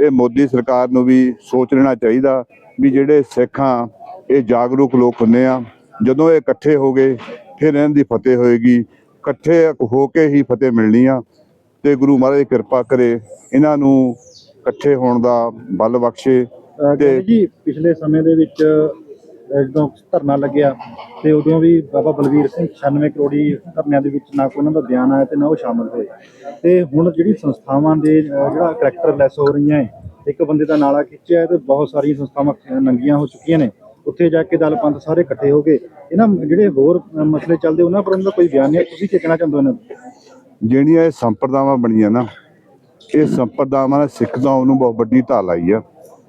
ਇਹ ਮੋਦੀ ਸਰਕਾਰ ਨੂੰ ਵੀ ਸੋਚ ਲੈਣਾ ਚਾਹੀਦਾ ਵੀ ਜਿਹੜੇ ਸਿੱਖਾਂ ਇਹ ਜਾਗਰੂਕ ਲੋਕ ਹੁੰਦੇ ਆ, ਜਦੋਂ ਇਹ ਇਕੱਠੇ ਹੋ ਗਏ, ਫਿਰ ਇਹਨਾਂ ਦੀ ਫਤਿਹ ਹੋਏਗੀ। ਇਕੱਠੇ ਹੋ ਕੇ ਹੀ ਫਤਿਹ ਮਿਲਣੀ ਆ ਤੇ ਗੁਰੂ ਮਹਾਰਾਜ ਕਿਰਪਾ ਕਰੇ ਇਹਨਾਂ ਨੂੰ ਇਕੱਠੇ ਹੋਣ ਦਾ ਬਲ ਬਖਸ਼ੇ ਤੇ- ਜੀ ਪਿਛਲੇ ਸਮੇਂ ਦੇ ਵਿੱਚ ਜਦੋਂ ਧਰਨਾ ਲੱਗਿਆ ਤੇ ਉਦੋਂ ਵੀ ਬਾਬਾ ਬਲਵੀਰ ਸਿੰਘ 96 ਕਰੋੜੀ ਧਰਨਿਆਂ ਦੇ ਵਿੱਚ ਨਾ ਕੋਈ ਉਹਨਾਂ ਦਾ ਬਿਆਨ ਆਇਆ ਤੇ ਨਾ ਉਹ ਸ਼ਾਮਲ ਹੋਏ। ਤੇ ਹੁਣ ਜਿਹੜੀ ਸੰਸਥਾਵਾਂ ਦੇ ਜਿਹੜਾ ਕਰੈਕਟਰ ਲੈਸ ਹੋ ਰਹੀਆਂ ਹੈ ਇੱਕ ਬੰਦੇ ਦਾ ਨਾਲਾ ਖਿੱਚਿਆ ਤੇ ਬਹੁਤ ਸਾਰੀਆਂ ਸੰਸਥਾਵਾਂ ਨੰਗੀਆਂ ਹੋ ਚੁੱਕੀਆਂ ਨੇ। ਉੱਥੇ ਜਾ ਕੇ ਦਲ ਪੰਥ ਸਾਰੇ ਇਕੱਠੇ ਹੋ ਗਏ। ਇਹਨਾਂ ਜਿਹੜੇ ਹੋਰ ਮਸਲੇ ਚੱਲਦੇ, ਉਹਨਾਂ ਪਰ ਉਹਨਾਂ ਦਾ ਕੋਈ ਬਿਆਨ ਨਹੀਂ ਤੁਸੀਂ ਕੀ ਕਹਿਣਾ ਚਾਹੁੰਦੇ ਹੋ ਇਹਨਾਂ ਨੂੰ ਜਿਹੜੀਆਂ ਇਹ ਸੰਪਰਦਾਵਾਂ ਬਣੀਆਂ ਨਾ, ਇਹ ਸੰਪਰਦਾਵਾਂ ਨੇ ਸਿੱਖ ਕੌਮ ਨੂੰ ਬਹੁਤ ਵੱਡੀ ਢਾਲ ਆਈ ਆ।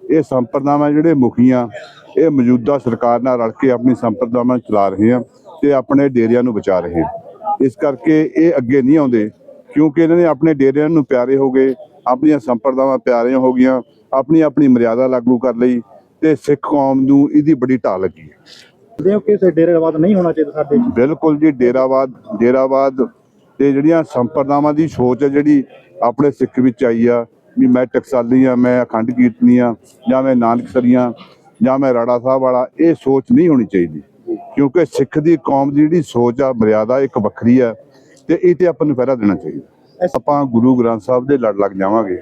ਇਹ ਸੰਪਰਦਾਵਾਂ ਜਿਹੜੇ ਮੁਖੀਆਂ, ਇਹ ਮੌਜੂਦਾ ਸਰਕਾਰ ਨਾਲ ਰਲ ਕੇ ਆਪਣੀ ਸੰਪਰਦਾਵਾਂ ਚਲਾ ਰਹੇ ਆ ਤੇ ਆਪਣੇ ਡੇਰਿਆਂ ਨੂੰ ਬਚਾ ਰਹੇ ਇਸ ਕਰਕੇ ਇਹ ਅੱਗੇ ਨਹੀਂ ਆਉਂਦੇ, ਕਿਉਂਕਿ ਇਹਨਾਂ ਨੇ ਆਪਣੇ ਡੇਰਿਆਂ ਨੂੰ ਪਿਆਰੇ ਹੋ ਗਏ, ਆਪਣੀਆਂ ਸੰਪਰਦਾਵਾਂ ਪਿਆਰੀਆਂ ਹੋ ਗਈਆਂ ਆਪਣੀ ਆਪਣੀ ਮਰਿਆਦਾ ਲਾਗੂ ਕਰ ਲਈ ਤੇ ਸਿੱਖ ਕੌਮ ਨੂੰ ਇਹਦੀ ਬੜੀ ਢਾਲ ਲੱਗੀ ਹੈ। ਹੋ ਕਿ ਇਸ ਡੇਰਾਵਾਦ ਨਹੀਂ ਹੋਣਾ ਚਾਹੀਦਾ ਸਾਡੇ ਬਿਲਕੁਲ ਜੀ ਡੇਰਾਵਾਦ ਡੇਰਾਵਾਦ ਤੇ ਜਿਹੜੀਆਂ ਸੰਪਰਦਾਵਾਂ ਦੀ ਸੋਚ ਹੈ ਜਿਹੜੀ ਆਪਣੇ ਸਿੱਖ ਵਿੱਚ ਆਈ ਆ ਵੀ ਮੈਂ ਟਕਸਾਲੀ ਆ ਮੈਂ ਅਖੰਡ ਕੀਰਤਨੀ ਆ ਜਾਂ ਮੈਂ ਨਾਨਕਸਰੀਆਂ ਜਾਂ ਮੈਂ ਰਾੜਾ ਸਾਹਿਬ ਵਾਲਾ ਇਹ ਸੋਚ ਨਹੀਂ ਹੋਣੀ ਚਾਹੀਦੀ। ਕਿਉਂਕਿ ਸਿੱਖ ਦੀ ਕੌਮ ਦੀ ਜਿਹੜੀ ਸੋਚ ਆ ਮਰਿਆਦਾ ਇੱਕ ਵੱਖਰੀ ਆ ਤੇ ਇਹ ਤੇ ਆਪਾਂ ਨੂੰ ਪਹਿਰਾ ਦੇਣਾ ਚਾਹੀਦਾ। ਆਪਾਂ ਗੁਰੂ ਗ੍ਰੰਥ ਸਾਹਿਬ ਦੇ ਲੜ ਲੱਗ ਜਾਵਾਂਗੇ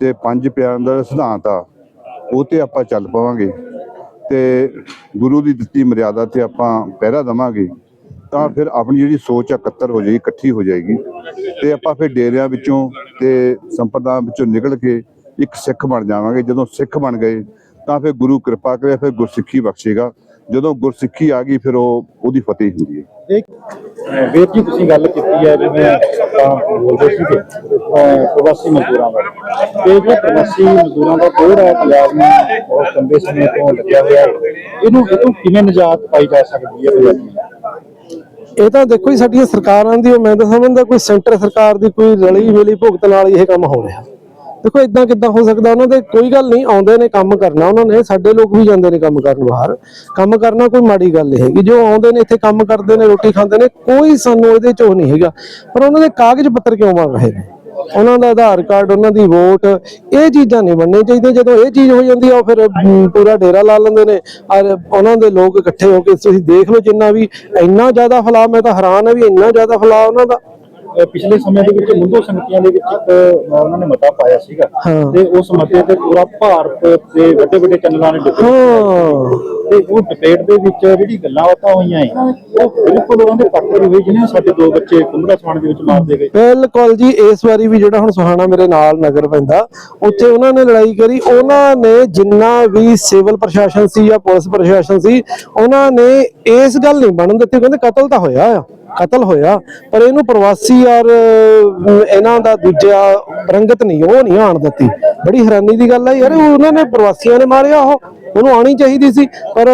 ਤੇ ਪੰਜ ਪਿਆਰਿਆਂ ਦਾ ਸਿਧਾਂਤ ਆ ਉਹ ਤੇ ਆਪਾਂ ਚੱਲ ਪਵਾਂਗੇ। ਤੇ ਗੁਰੂ ਦੀ ਦਿੱਤੀ ਮਰਿਆਦਾ ਤੇ ਆਪਾਂ ਪਹਿਰਾ ਦਵਾਂਗੇ। ਤਾਂ ਫਿਰ ਆਪਣੀ ਜਿਹੜੀ ਸੋਚ ਆ ਇਕੱਤਰ ਹੋ ਜਾਏਗੀ, ਇਕੱਠੀ ਹੋ ਜਾਏਗੀ। ਤੇ ਆਪਾਂ ਫਿਰ ਡੇਰਿਆਂ ਵਿੱਚੋਂ ਤੇ ਸੰਪਰਦਾਵਾਂ ਵਿੱਚੋਂ ਨਿਕਲ ਕੇ ਇੱਕ ਸਿੱਖ ਬਣ ਜਾਵਾਂਗੇ। ਜਦੋਂ ਸਿੱਖ ਬਣ ਗਏ, ਤਾਂ ਫਿਰ ਗੁਰੂ ਕਿਰਪਾ ਕਰੇ, ਫਿਰ ਗੁਰਸਿੱਖੀ ਬਖਸ਼ੇਗਾ। ਜਦੋਂ ਗੁਰਸਿੱਖੀ ਆ ਗਈ ਫਿਰ ਉਹ ਉਹਦੀ ਫਤਿਹ ਹੁੰਦੀ ਹੈ। ਵੀਰ ਜੀ ਤੁਸੀਂ ਗੱਲ ਕੀਤੀ ਹੈ ਜਿਵੇਂ ਆਪਾਂ ਬੋਲਦੇ ਸੀਗੇ ਅਹ ਪ੍ਰਵਾਸੀ ਮਜ਼ਦੂਰਾਂ ਬਾਰੇ। ਤੇ ਜਿਹੜਾ ਪ੍ਰਵਾਸੀ ਮਜ਼ਦੂਰਾਂ ਦਾ ਦੌਰ ਹੈ ਪੰਜਾਬ ਨੂੰ ਬਹੁਤ ਲੰਬੇ ਸਮੇਂ ਤੋਂ ਲੱਗਿਆ ਹੋਇਆ ਹੈ ਇਹਨੂੰ ਇਹਨੂੰ ਕਿਵੇਂ ਨਿਜਾਤ ਪਾਈ ਜਾ ਸਕਦੀ ਹੈ ਪੰਜਾਬੀ ਨੂੰ ਇਹ ਤਾਂ ਦੇਖੋ ਜੀ ਸਾਡੀਆਂ ਸਰਕਾਰਾਂ ਦੀ ਉਹ ਮੈਂ ਤਾਂ ਸਮਝਦਾ ਕੋਈ ਸੈਂਟਰ ਸਰਕਾਰ ਦੀ ਕੋਈ ਰਲੀ ਮਿਲੀ ਭੁਗਤ ਨਾਲ ਇਹ ਕੰਮ ਹੋ ਰਿਹਾ। ਦੇਖੋ ਇਦਾਂ ਕਿੱਦਾਂ ਹੋ ਸਕਦਾ, ਉਹਨਾਂ ਦੇ ਕੋਈ ਗੱਲ ਨਹੀਂ, ਆਉਂਦੇ ਨੇ ਕੰਮ ਕਰਨਾ ਉਹਨਾਂ ਨੇ, ਸਾਡੇ ਲੋਕ ਵੀ ਜਾਂਦੇ ਨੇ ਕੰਮ ਕਰਨ ਬਾਹਰ। ਕੰਮ ਕਰਨਾ ਕੋਈ ਮਾੜੀ ਗੱਲ ਨਹੀਂ ਹੈਗੀ। ਜੋ ਆਉਂਦੇ ਨੇ, ਇੱਥੇ ਕੰਮ ਕਰਦੇ ਨੇ, ਰੋਟੀ ਖਾਂਦੇ ਨੇ, ਕੋਈ ਸਾਨੂੰ ਇਹਦੇ ਚ ਉਹ ਨਹੀਂ ਹੈਗਾ। ਪਰ ਉਹਨਾਂ ਦੇ ਕਾਗਜ਼ ਪੱਤਰ ਕਿਉਂ ਬਣ ਰਹੇ ਨੇ? ਉਹਨਾਂ ਦਾ ਆਧਾਰ ਕਾਰਡ, ਉਹਨਾਂ ਦੀ ਵੋਟ, ਇਹ ਚੀਜ਼ਾਂ ਨਹੀਂ ਬਣਨੀਆਂ ਚਾਹੀਦੀਆਂ। ਜਦੋਂ ਇਹ ਚੀਜ਼ ਹੋ ਜਾਂਦੀ ਆ, ਉਹ ਫਿਰ ਪੂਰਾ ਡੇਰਾ ਲਾ ਲੈਂਦੇ ਨੇ। ਔਰ ਉਹਨਾਂ ਦੇ ਲੋਕ ਇਕੱਠੇ ਹੋ ਕੇ, ਤੁਸੀਂ ਦੇਖ ਲਓ ਜਿੰਨਾ ਵੀ, ਇੰਨਾ ਜ਼ਿਆਦਾ ਫੈਲਾਅ, ਮੈਂ ਤਾਂ ਹੈਰਾਨ ਹੈ ਵੀ ਇੰਨਾ ਜ਼ਿਆਦਾ ਫੈਲਾਅ ਉਹਨਾਂ ਦਾ। ਪਿਛਲੇ ਸਮੇਂ ਦੇ ਵਿੱਚ ਮੁੰਡੋ ਸੰਗਤੀਆਂ ਦੇ ਵਿੱਚ ਇੱਕ ਉਹਨਾਂ ਨੇ ਮਤਾ ਪਾਇਆ ਸੀਗਾ। ਹਾਂ। ਤੇ ਉਸ ਮਤੇ ਤੇ ਪੂਰਾ ਭਾਰਤ ਦੇ ਵੱਡੇ ਵੱਡੇ ਚੈਨਲਾਂ ਨੇ ਹਾਂ। ਤੇ ਉਹ ਡਿਬੇਟ ਦੇ ਵਿੱਚ ਜਿਹੜੀ ਗੱਲਾਂ ਬਾਤਾਂ ਹੋਈਆਂ ਏ ਉਹ ਬਿਲਕੁਲ ਉਹਨਾਂ ਦੇ ਪੱਖ ਦੀ ਜਿਹਨੇ ਸਾਡੇ ਦੋ ਬੱਚੇ ਕੁੰਬੜਾ ਸਮਾਨ ਦੇ ਵਿੱਚ ਮਾਰਦੇ ਗਏ। ਬਿਲਕੁਲ ਜੀ ਇਸ ਵਾਰੀ ਵੀ ਜਿਹੜਾ ਹੁਣ ਸੁਹਾਣਾ ਮੇਰੇ ਨਾਲ ਨਗਰ ਪੈਂਦਾ ਉੱਥੇ ਉਹਨਾਂ ਨੇ ਲੜਾਈ ਕਰੀ। ਉਹਨਾਂ ਨੇ ਜਿੰਨਾ ਵੀ ਸਿਵਲ ਪ੍ਰਸ਼ਾਸਨ ਸੀ ਜਾਂ ਪੁਲਿਸ ਪ੍ਰਸ਼ਾਸਨ ਸੀ ਉਹਨਾਂ ਨੇ ਇਸ ਗੱਲ ਨਹੀਂ ਬਣਨ ਦਿੱਤੀ, ਕਹਿੰਦੇ ਕਤਲ ਤਾਂ ਹੋਇਆ ਆ, ਕਤਲ ਹੋਇਆ, ਪਰ ਇਹਨੂੰ ਪ੍ਰਵਾਸੀ ਯਾਰ ਇਹਨਾਂ ਦਾ ਦੂਜਾ ਰੰਗਤ ਨਹੀਂ, ਉਹ ਨਹੀਂ ਆਣ ਦਿੱਤੀ। ਬੜੀ ਹੈਰਾਨੀ ਦੀ ਗੱਲ ਆ ਯਾਰ, ਉਹਨਾਂ ਨੇ ਪ੍ਰਵਾਸੀਆਂ ਨੇ ਮਾਰਿਆ ਉਹ। ਉਹਨੂੰ ਆਣੀ ਚਾਹੀਦੀ ਸੀ ਪਰ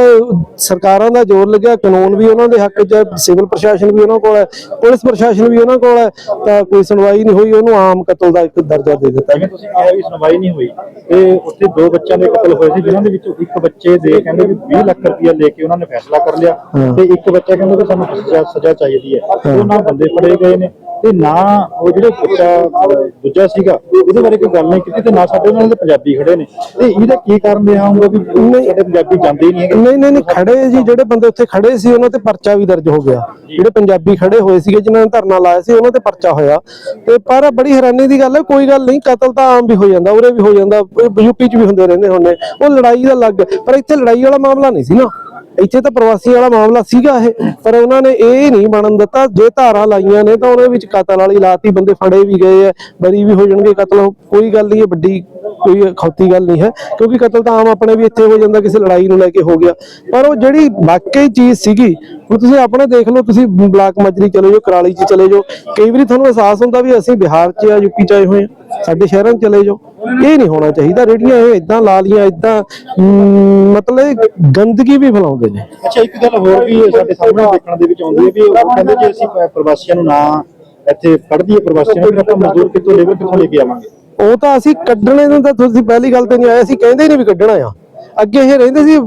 ਸਰਕਾਰਾਂ ਦਾ ਜ਼ੋਰ ਲੱਗਿਆ ਕਾਨੂੰਨ ਵੀ ਉਹਨਾਂ ਦੇ ਹੱਕ 'ਚ ਸਿਵਲ ਪ੍ਰਸ਼ਾਸਨ ਵੀ ਉਹਨਾਂ ਕੋਲ ਹੈ ਪੁਲਿਸ ਪ੍ਰਸ਼ਾਸਨ ਵੀ ਉਹਨਾਂ ਕੋਲ ਹੈ ਤਾਂ ਕੋਈ ਸੁਣਵਾਈ ਨਹੀਂ ਹੋਈ ਉਹਨੂੰ ਆਮ ਕਤਲ ਦਾ ਇੱਕ ਦਰਜਾ ਦੇ ਦਿੱਤਾ। ਜਿਵੇਂ ਤੁਸੀਂ ਕਿਹਾ ਵੀ ਸੁਣਵਾਈ ਨਹੀਂ ਹੋਈ। ਤੇ ਉੱਥੇ ਦੋ ਬੱਚਿਆਂ ਦੇ ਕਤਲ ਹੋਏ ਸੀ ਜਿਨ੍ਹਾਂ ਦੇ ਵਿੱਚੋਂ ਇੱਕ ਬੱਚੇ ਦੇ ਕਹਿੰਦੇ ਵੀ 20 ਲੱਖ ਰੁਪਇਆ ਲੈ ਕੇ ਉਹਨਾਂ ਨੇ ਫੈਸਲਾ ਕਰ ਲਿਆ ਤੇ ਇੱਕ ਬੱਚਾ ਕਹਿੰਦਾ ਕਿ ਸਾਨੂੰ ਸਜ਼ਾ ਸਜ਼ਾ ਚਾਹੀਦੀ ਹੈ। ਉਹ ਨਾ ਬੰਦੇ ਫੜੇ ਗਏ ਨੇ ਤੇ ਨਾ ਉਹ ਜਿਹੜੇ ਬੱਚਾ ਦੂਜਾ ਸੀਗਾ ਉਹਦੇ ਬਾਰੇ ਕੋਈ ਗੱਲ ਨਹੀਂ ਕੀਤੀ ਤੇ ਨਾ ਸਾਡੇ ਨਾਲ ਦੇ ਪੰਜਾਬੀ ਖੜੇ ਨੇ। ਤੇ ਇਹਦਾ ਕੀ ਕਾਰਨ ਰਿਹਾ ਹੋਊਗਾ ਵੀ ਸਾਡੇ ਪੰਜਾਬੀ ਜਾਂਦੇ ਹੀ ਨਹੀਂ ਹੈਗੇ। ਨਹੀਂ ਨਹੀਂ ਨਹੀਂ ਖੜੇ ਜੀ ਜਿਹੜੇ ਬੰਦੇ ਉੱਥੇ ਖੜੇ ਸੀ ਉਹਨਾਂ ਤੇ ਪਰਚਾ ਵੀ ਦਰਜ ਹੋ ਗਿਆ। ਜਿਹੜੇ ਪੰਜਾਬੀ ਖੜੇ ਹੋਏ ਸੀਗੇ ਜਿਨ੍ਹਾਂ ਨੇ ਧਰਨਾ ਲਾਇਆ ਸੀ ਉਹਨਾਂ ਤੇ ਪਰਚਾ ਹੋਇਆ। ਤੇ ਪਰ ਬੜੀ ਹੈਰਾਨੀ ਦੀ ਗੱਲ ਹੈ ਕੋਈ ਗੱਲ ਨਹੀਂ ਕਤਲ ਤਾਂ ਆਮ ਵੀ ਹੋ ਜਾਂਦਾ ਉਰੇ ਵੀ ਹੋ ਜਾਂਦਾ ਯੂਪੀ 'ਚ ਵੀ ਹੁੰਦੇ ਰਹਿੰਦੇ ਹੁੰਦੇ। ਉਹ ਲੜਾਈ ਦਾ ਲੱਗ ਪਰ ਇੱਥੇ ਲੜਾਈ ਵਾਲਾ ਮਾਮਲਾ ਨਹੀਂ ਸੀ ਨਾ। ਇੱਥੇ ਤਾਂ ਪ੍ਰਵਾਸੀ ਵਾਲਾ ਮਾਮਲਾ ਸੀਗਾ ਇਹ, ਪਰ ਉਹਨਾਂ ਨੇ ਇਹ ਨਹੀਂ ਬਣਨ ਦਿੱਤਾ। ਜੇ ਧਾਰਾ ਲਾਈਆਂ ਨੇ ਤਾਂ ਉਹਦੇ ਵਿੱਚ ਕਤਲ ਵਾਲੀ ਲਾਤੀ, ਬੰਦੇ ਫੜੇ ਵੀ ਗਏ ਐ ਬਰੀ ਵੀ ਹੋ ਜਾਣਗੇ ਕਤਲ। ਕੋਈ ਗੱਲ ਨਹੀਂ, ਇਹ ਵੱਡੀ ਕੋਈ ਖੌਤੀ ਗੱਲ ਨਹੀਂ ਹੈ, ਕਿਉਂਕਿ ਕਤਲ ਤਾਂ ਆਮ ਆਪਣੇ ਵੀ ਇੱਥੇ ਹੋ ਜਾਂਦਾ, ਕਿਸੇ ਲੜਾਈ ਨੂੰ ਲੈ ਕੇ ਹੋ ਗਿਆ। ਪਰ ਉਹ ਜਿਹੜੀ ਵਾਕਈ ਚੀਜ਼ ਸੀਗੀ ਹੁਣ ਤੁਸੀਂ ਆਪਣੇ ਦੇਖ ਲਓ, ਤੁਸੀਂ ਬਲਾਕ ਮਜਰੀ ਚਲੇ ਜਾਓ, ਕਰਾਲੀ 'ਚ ਚਲੇ ਜਾਓ। ਕਈ ਵਾਰੀ ਤੁਹਾਨੂੰ ਅਹਿਸਾਸ ਹੁੰਦਾ ਵੀ ਅਸੀਂ ਬਿਹਾਰ 'ਚ ਆ, ਯੂਪੀ 'ਚ ਆਏ ਹੋਏ ਆ, ਸਾਡੇ ਸ਼ਹਿਰਾਂ 'ਚ ਚਲੇ ਜਾਓ। ਇਹ ਨਹੀਂ ਹੋਣਾ ਚਾਹੀਦਾ ਰੇੜੀਆਂ ਇਹ ਇਦਾਂ ਲਾ ਲੀਆਂ ਇਦਾਂ ਮਤਲਬ ਗੰਦਗੀ ਵੀ ਫੈਲਾਉਂਦੇ ਨੇ। ਅੱਛਾ ਇੱਕ ਗੱਲ ਹੋਰ ਵੀ ਸਾਡੇ ਸਾਹਮਣੇ ਦੇਖਣ ਦੇ ਵਿੱਚ ਆਉਂਦੀ ਹੈ ਵੀ ਉਹ ਕਹਿੰਦੇ ਜੇ ਅਸੀਂ ਪ੍ਰਵਾਸੀਆਂ ਨੂੰ ਨਾ ਇੱਥੇ ਕੱਢ ਦਈਏ ਪ੍ਰਵਾਸੀਆਂ ਨੂੰ ਆਪਾਂ ਮਜ਼ਦੂਰ ਕਿੱਥੋਂ ਲੇਬਰ ਕਿੱਥੋਂ ਲੈ ਕੇ ਆਵਾਂਗੇ? ਉਹ ਤਾਂ ਅਸੀਂ ਕੱਢਣੇ ਨੂੰ ਤਾਂ ਤੁਸੀਂ ਪਹਿਲੀ ਗੱਲ ਤੇ ਨਹੀਂ ਆਏ ਅਸੀਂ ਕਹਿੰਦੇ ਹੀ ਨਹੀਂ ਵੀ ਕੱਢਣਾ ਆ। ਅੱਗੇ ਇਹ ਰਹਿੰਦੇ ਸੀ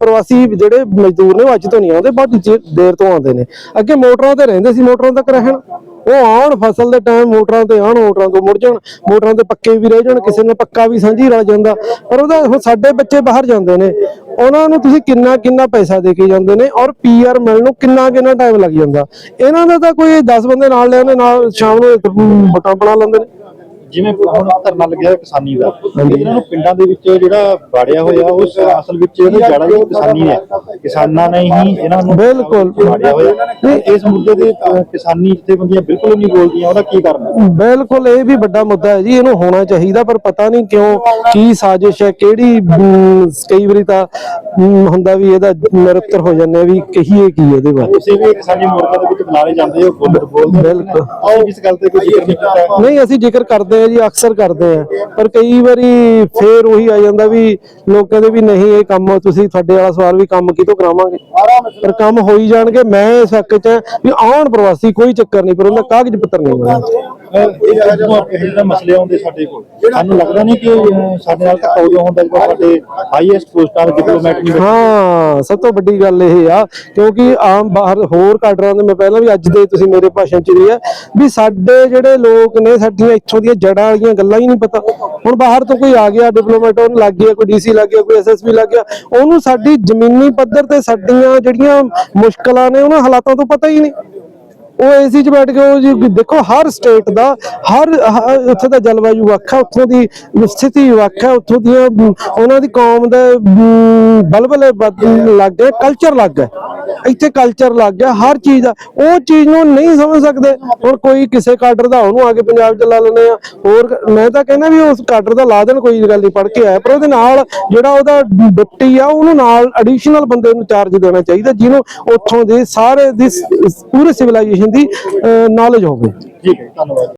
ਪ੍ਰਵਾਸੀ ਜਿਹੜੇ ਮਜ਼ਦੂਰ ਨੇ ਉਹ ਅੱਜ ਤੋਂ ਨਹੀਂ ਆਉਂਦੇ ਬਹੁਤ ਦੇਰ ਤੋਂ ਆਉਂਦੇ ਨੇ। ਅੱਗੇ ਮੋਟਰਾਂ ਤੇ ਰਹਿੰਦੇ ਸੀ ਮੋਟਰਾਂ ਤੱਕ ਰਹਿਣ। ਉਹ ਆਉਣ, ਫਸਲ ਦੇ ਟਾਈਮ ਮੋਟਰਾਂ ਤੇ ਆਉਣ, ਮੋਟਰਾਂ ਤੋਂ ਮੁੜ ਜਾਣ, ਮੋਟਰਾਂ ਤੇ ਪੱਕੇ ਵੀ ਰਹਿ ਜਾਣ, ਕਿਸੇ ਨਾਲ ਪੱਕਾ ਵੀ ਸਾਂਝੀ ਰਲ ਜਾਂਦਾ। ਪਰ ਉਹਦਾ ਹੁਣ ਸਾਡੇ ਬੱਚੇ ਬਾਹਰ ਜਾਂਦੇ ਨੇ। ਉਹਨਾਂ ਨੂੰ ਤੁਸੀਂ ਕਿੰਨਾ ਕਿੰਨਾ ਪੈਸਾ ਦੇ ਕੇ ਜਾਂਦੇ ਨੇ ਔਰ ਪੀਆਰ ਮਿਲਣ ਨੂੰ ਕਿੰਨਾ ਕਿੰਨਾ ਟਾਈਮ ਲੱਗ ਜਾਂਦਾ। ਇਹਨਾਂ ਦਾ ਤਾਂ ਕੋਈ 10 ਬੰਦੇ ਨਾਲ ਲੈ ਆਉਂਦੇ ਨਾਲ ਸ਼ਾਮ ਨੂੰ ਵਟਾਂ ਬਣਾ ਲੈਂਦੇ ਨੇ। ਜਿਵੇਂ ਹੁਣ ਧਰਨਾ ਲੱਗਿਆ ਕਿਸਾਨੀ ਦਾ ਇਹਨਾਂ ਨੂੰ ਪਿੰਡਾਂ ਦੇ ਵਿੱਚ ਜਿਹੜਾ ਬਾੜਿਆ ਹੋਇਆ ਉਸ ਅਸਲ ਵਿੱਚ ਇਹਦੀ ਜੜਾ ਜਿਹੜੀ ਕਿਸਾਨੀ ਹੈ ਕਿਸਾਨਾਂ ਨੇ ਹੀ ਇਹਨਾਂ ਨੂੰ ਬਿਲਕੁਲ। ਬਾੜਿਆ ਹੋਇਆ ਤੇ ਇਸ ਮੁੱਦੇ ਦੇ ਕਿਸਾਨੀ ਜਥੇਬੰਦੀਆਂ ਬਿਲਕੁਲ ਨਹੀਂ ਬੋਲਦੀਆਂ ਉਹਦਾ ਕੀ ਕਾਰਨ ਬਿਲਕੁਲ ਇਹ ਵੀ ਵੱਡਾ ਮੁੱਦਾ ਹੈ ਜੀ ਇਹਨੂੰ ਹੋਣਾ ਚਾਹੀਦਾ ਪਰ ਪਤਾ ਨਹੀਂ ਕਿਉਂ ਕੀ ਸਾਜ਼ਿਸ਼ ਹੈ ਕਿਹੜੀ ਕਈ ਵਾਰੀ ਤਾਂ ਹੁੰਦਾ ਵੀ ਇਹਦਾ ਨਿਰੁੱਤਰ ਹੋ ਜਾਂਦੇ ਆ ਵੀ ਕਹੀਏ ਕੀ ਇਹਦੇ ਬਾਰੇ ਤੁਸੀਂ ਵੀ ਕਿਸਾਨੀ ਮੋਰਚਾ ਦੇ ਵਿੱਚ ਬੁਲਾਰੇ ਜਾਂਦੇ ਹੋ ਬੋਲ ਬੋਲਦੇ। ਬਿਲਕੁਲ। ਆਓ ਇਸ ਗੱਲ ਤੇ ਕੋਈ ਜ਼ਿਕਰ ਨਹੀਂ ਅਸੀਂ ਜ਼ਿਕਰ ਕਰਦੇ ਆ ਜੀ ਅਕਸਰ ਕਰਦੇ ਆ, ਪਰ ਕਈ ਵਾਰੀ ਫੇਰ ਉਹੀ ਆ ਜਾਂਦਾ ਵੀ ਲੋਕ ਕਹਿੰਦੇ ਵੀ ਨਹੀਂ, ਇਹ ਕੰਮ ਤੁਸੀਂ ਤੁਹਾਡੇ ਵਾਲਾ ਸਵਾਲ ਵੀ ਕੰਮ ਕਿਤੋਂ ਕਰਾਵਾਂਗੇ। ਪਰ ਕੰਮ ਹੋਈ ਜਾਣਗੇ, ਮੈਂ ਇਸ ਹੱਕ 'ਚ ਵੀ ਆਉਣ ਪ੍ਰਵਾਸੀ ਕੋਈ ਚੱਕਰ ਨਹੀਂ, ਪਰ ਉਹਨਾਂ ਕਾਗਜ਼ ਪੱਤਰ ਨਹੀਂ ਹੋਣਾ। ਇਹ ਜਦੋਂ ਇਹ ਜਿਹੇ ਮਸਲੇ ਆਉਂਦੇ ਸਾਡੇ ਕੋਲ, ਸਾਨੂੰ ਲੱਗਦਾ ਨਹੀਂ ਕਿ ਸਾਡੇ ਨਾਲ ਤਾਂ ਉਦੋਂ ਹੁੰਦਾ ਜਦੋਂ ਸਾਡੇ ਹਾਈਐਸਟ ਪੋਸਟਾਂ ਦੇ ਡਿਪਲੋਮੈਟ ਨਹੀਂ ਹਾਂ, ਸਭ ਤੋਂ ਵੱਡੀ ਗੱਲ ਇਹ ਆ, ਕਿਉਂਕਿ ਆਮ ਬਾਹਰ ਹੋਰ ਕਾਡਰਾਂ ਦੇ, ਮੈਂ ਪਹਿਲਾਂ ਵੀ ਅੱਜ ਦੇ ਤੁਸੀਂ ਮੇਰੇ ਭਾਸ਼ਣ ਚ ਰਹੀ ਹੈ ਵੀ ਸਾਡੇ ਜਿਹੜੇ ਲੋਕ ਨੇ, ਸਾਡੀਆਂ ਇੱਥੋਂ ਦੀਆਂ ਜੜਾਂ ਵਾਲੀਆਂ ਗੱਲਾਂ ਹੀ ਨਹੀਂ ਪਤਾ। ਹੁਣ ਬਾਹਰ ਤੋਂ ਕੋਈ ਆ ਗਿਆ ਡਿਪਲੋਮੈਟ ਉਹਨੂੰ ਲੱਗ ਗਿਆ, ਕੋਈ ਡੀਸੀ ਲੱਗ ਗਿਆ, ਕੋਈ ਐਸਐਸਪੀ ਲੱਗ ਗਿਆ, ਉਹਨੂੰ ਸਾਡੀ ਜ਼ਮੀਨੀ ਪੱਧਰ ਤੇ ਸਾਡੀਆਂ ਜਿਹੜੀਆਂ ਮੁਸ਼ਕਲਾਂ ਨੇ, ਉਹਨਾਂ ਹਾਲਾਤਾਂ ਤੋਂ ਪਤਾ ਹੀ ਨਹੀਂ। ਉਹ ਏਸੀ 'ਚ ਬੈਠ ਕੇ ਉਹ ਜੀ ਦੇਖੋ ਹਰ ਸਟੇਟ ਦਾ ਹਰ ਉੱਥੇ ਦਾ ਜਲਵਾਯੂ ਵੱਖ ਹੈ ਉੱਥੋਂ ਦੀ ਸਥਿਤੀ ਵੱਖ ਹੈ ਉੱਥੋਂ ਦੀਆਂ ਉਹਨਾਂ ਦੀ ਕੌਮ ਦਾ ਅਮ, ਬਲਬਲੇ ਬਦਲਣ ਲੱਗ ਗਏ ਕਲਚਰ ਲੱਗ ਗਿਆ ਇੱਥੇ ਕਲਚਰ ਲੱਗ ਗਿਆ, ਹਰ ਚੀਜ਼ ਦਾ, ਉਹ ਚੀਜ਼ ਨੂੰ ਨਹੀਂ ਸਮਝ ਸਕਦੇ। ਹੁਣ ਕੋਈ ਕਿਸੇ ਕਾਡਰ ਦਾ ਉਹਨੂੰ ਆ ਕੇ ਪੰਜਾਬ 'ਚ ਲਾ ਲੈਂਦੇ ਆ, ਹੋਰ ਮੈਂ ਤਾਂ ਕਹਿੰਦਾ ਵੀ ਉਸ ਕਾਡਰ ਦਾ ਲਾ ਦੇਣ, ਕੋਈ ਗੱਲ ਨਹੀਂ ਪੜ ਕੇ ਆਇਆ। ਪਰ ਉਹਦੇ ਨਾਲ ਜਿਹੜਾ ਉਹਦਾ ਡਿਪਟੀ ਆ, ਉਹਨੂੰ ਨਾਲ ਐਡੀਸ਼ਨਲ ਬੰਦੇ ਨੂੰ ਚਾਰਜ ਦੇਣਾ ਚਾਹੀਦਾ, ਜਿਹਨੂੰ ਉੱਥੋਂ ਦੇ ਸਾਰੇ, ਦੀ ਪੂਰੇ ਸਿਵਲਾਈਜੇਸ਼ਨ ਦੀ ਨੌਲੇਜ ਹੋਵੇ। ਠੀਕ ਹੈ ਧੰਨਵਾਦ।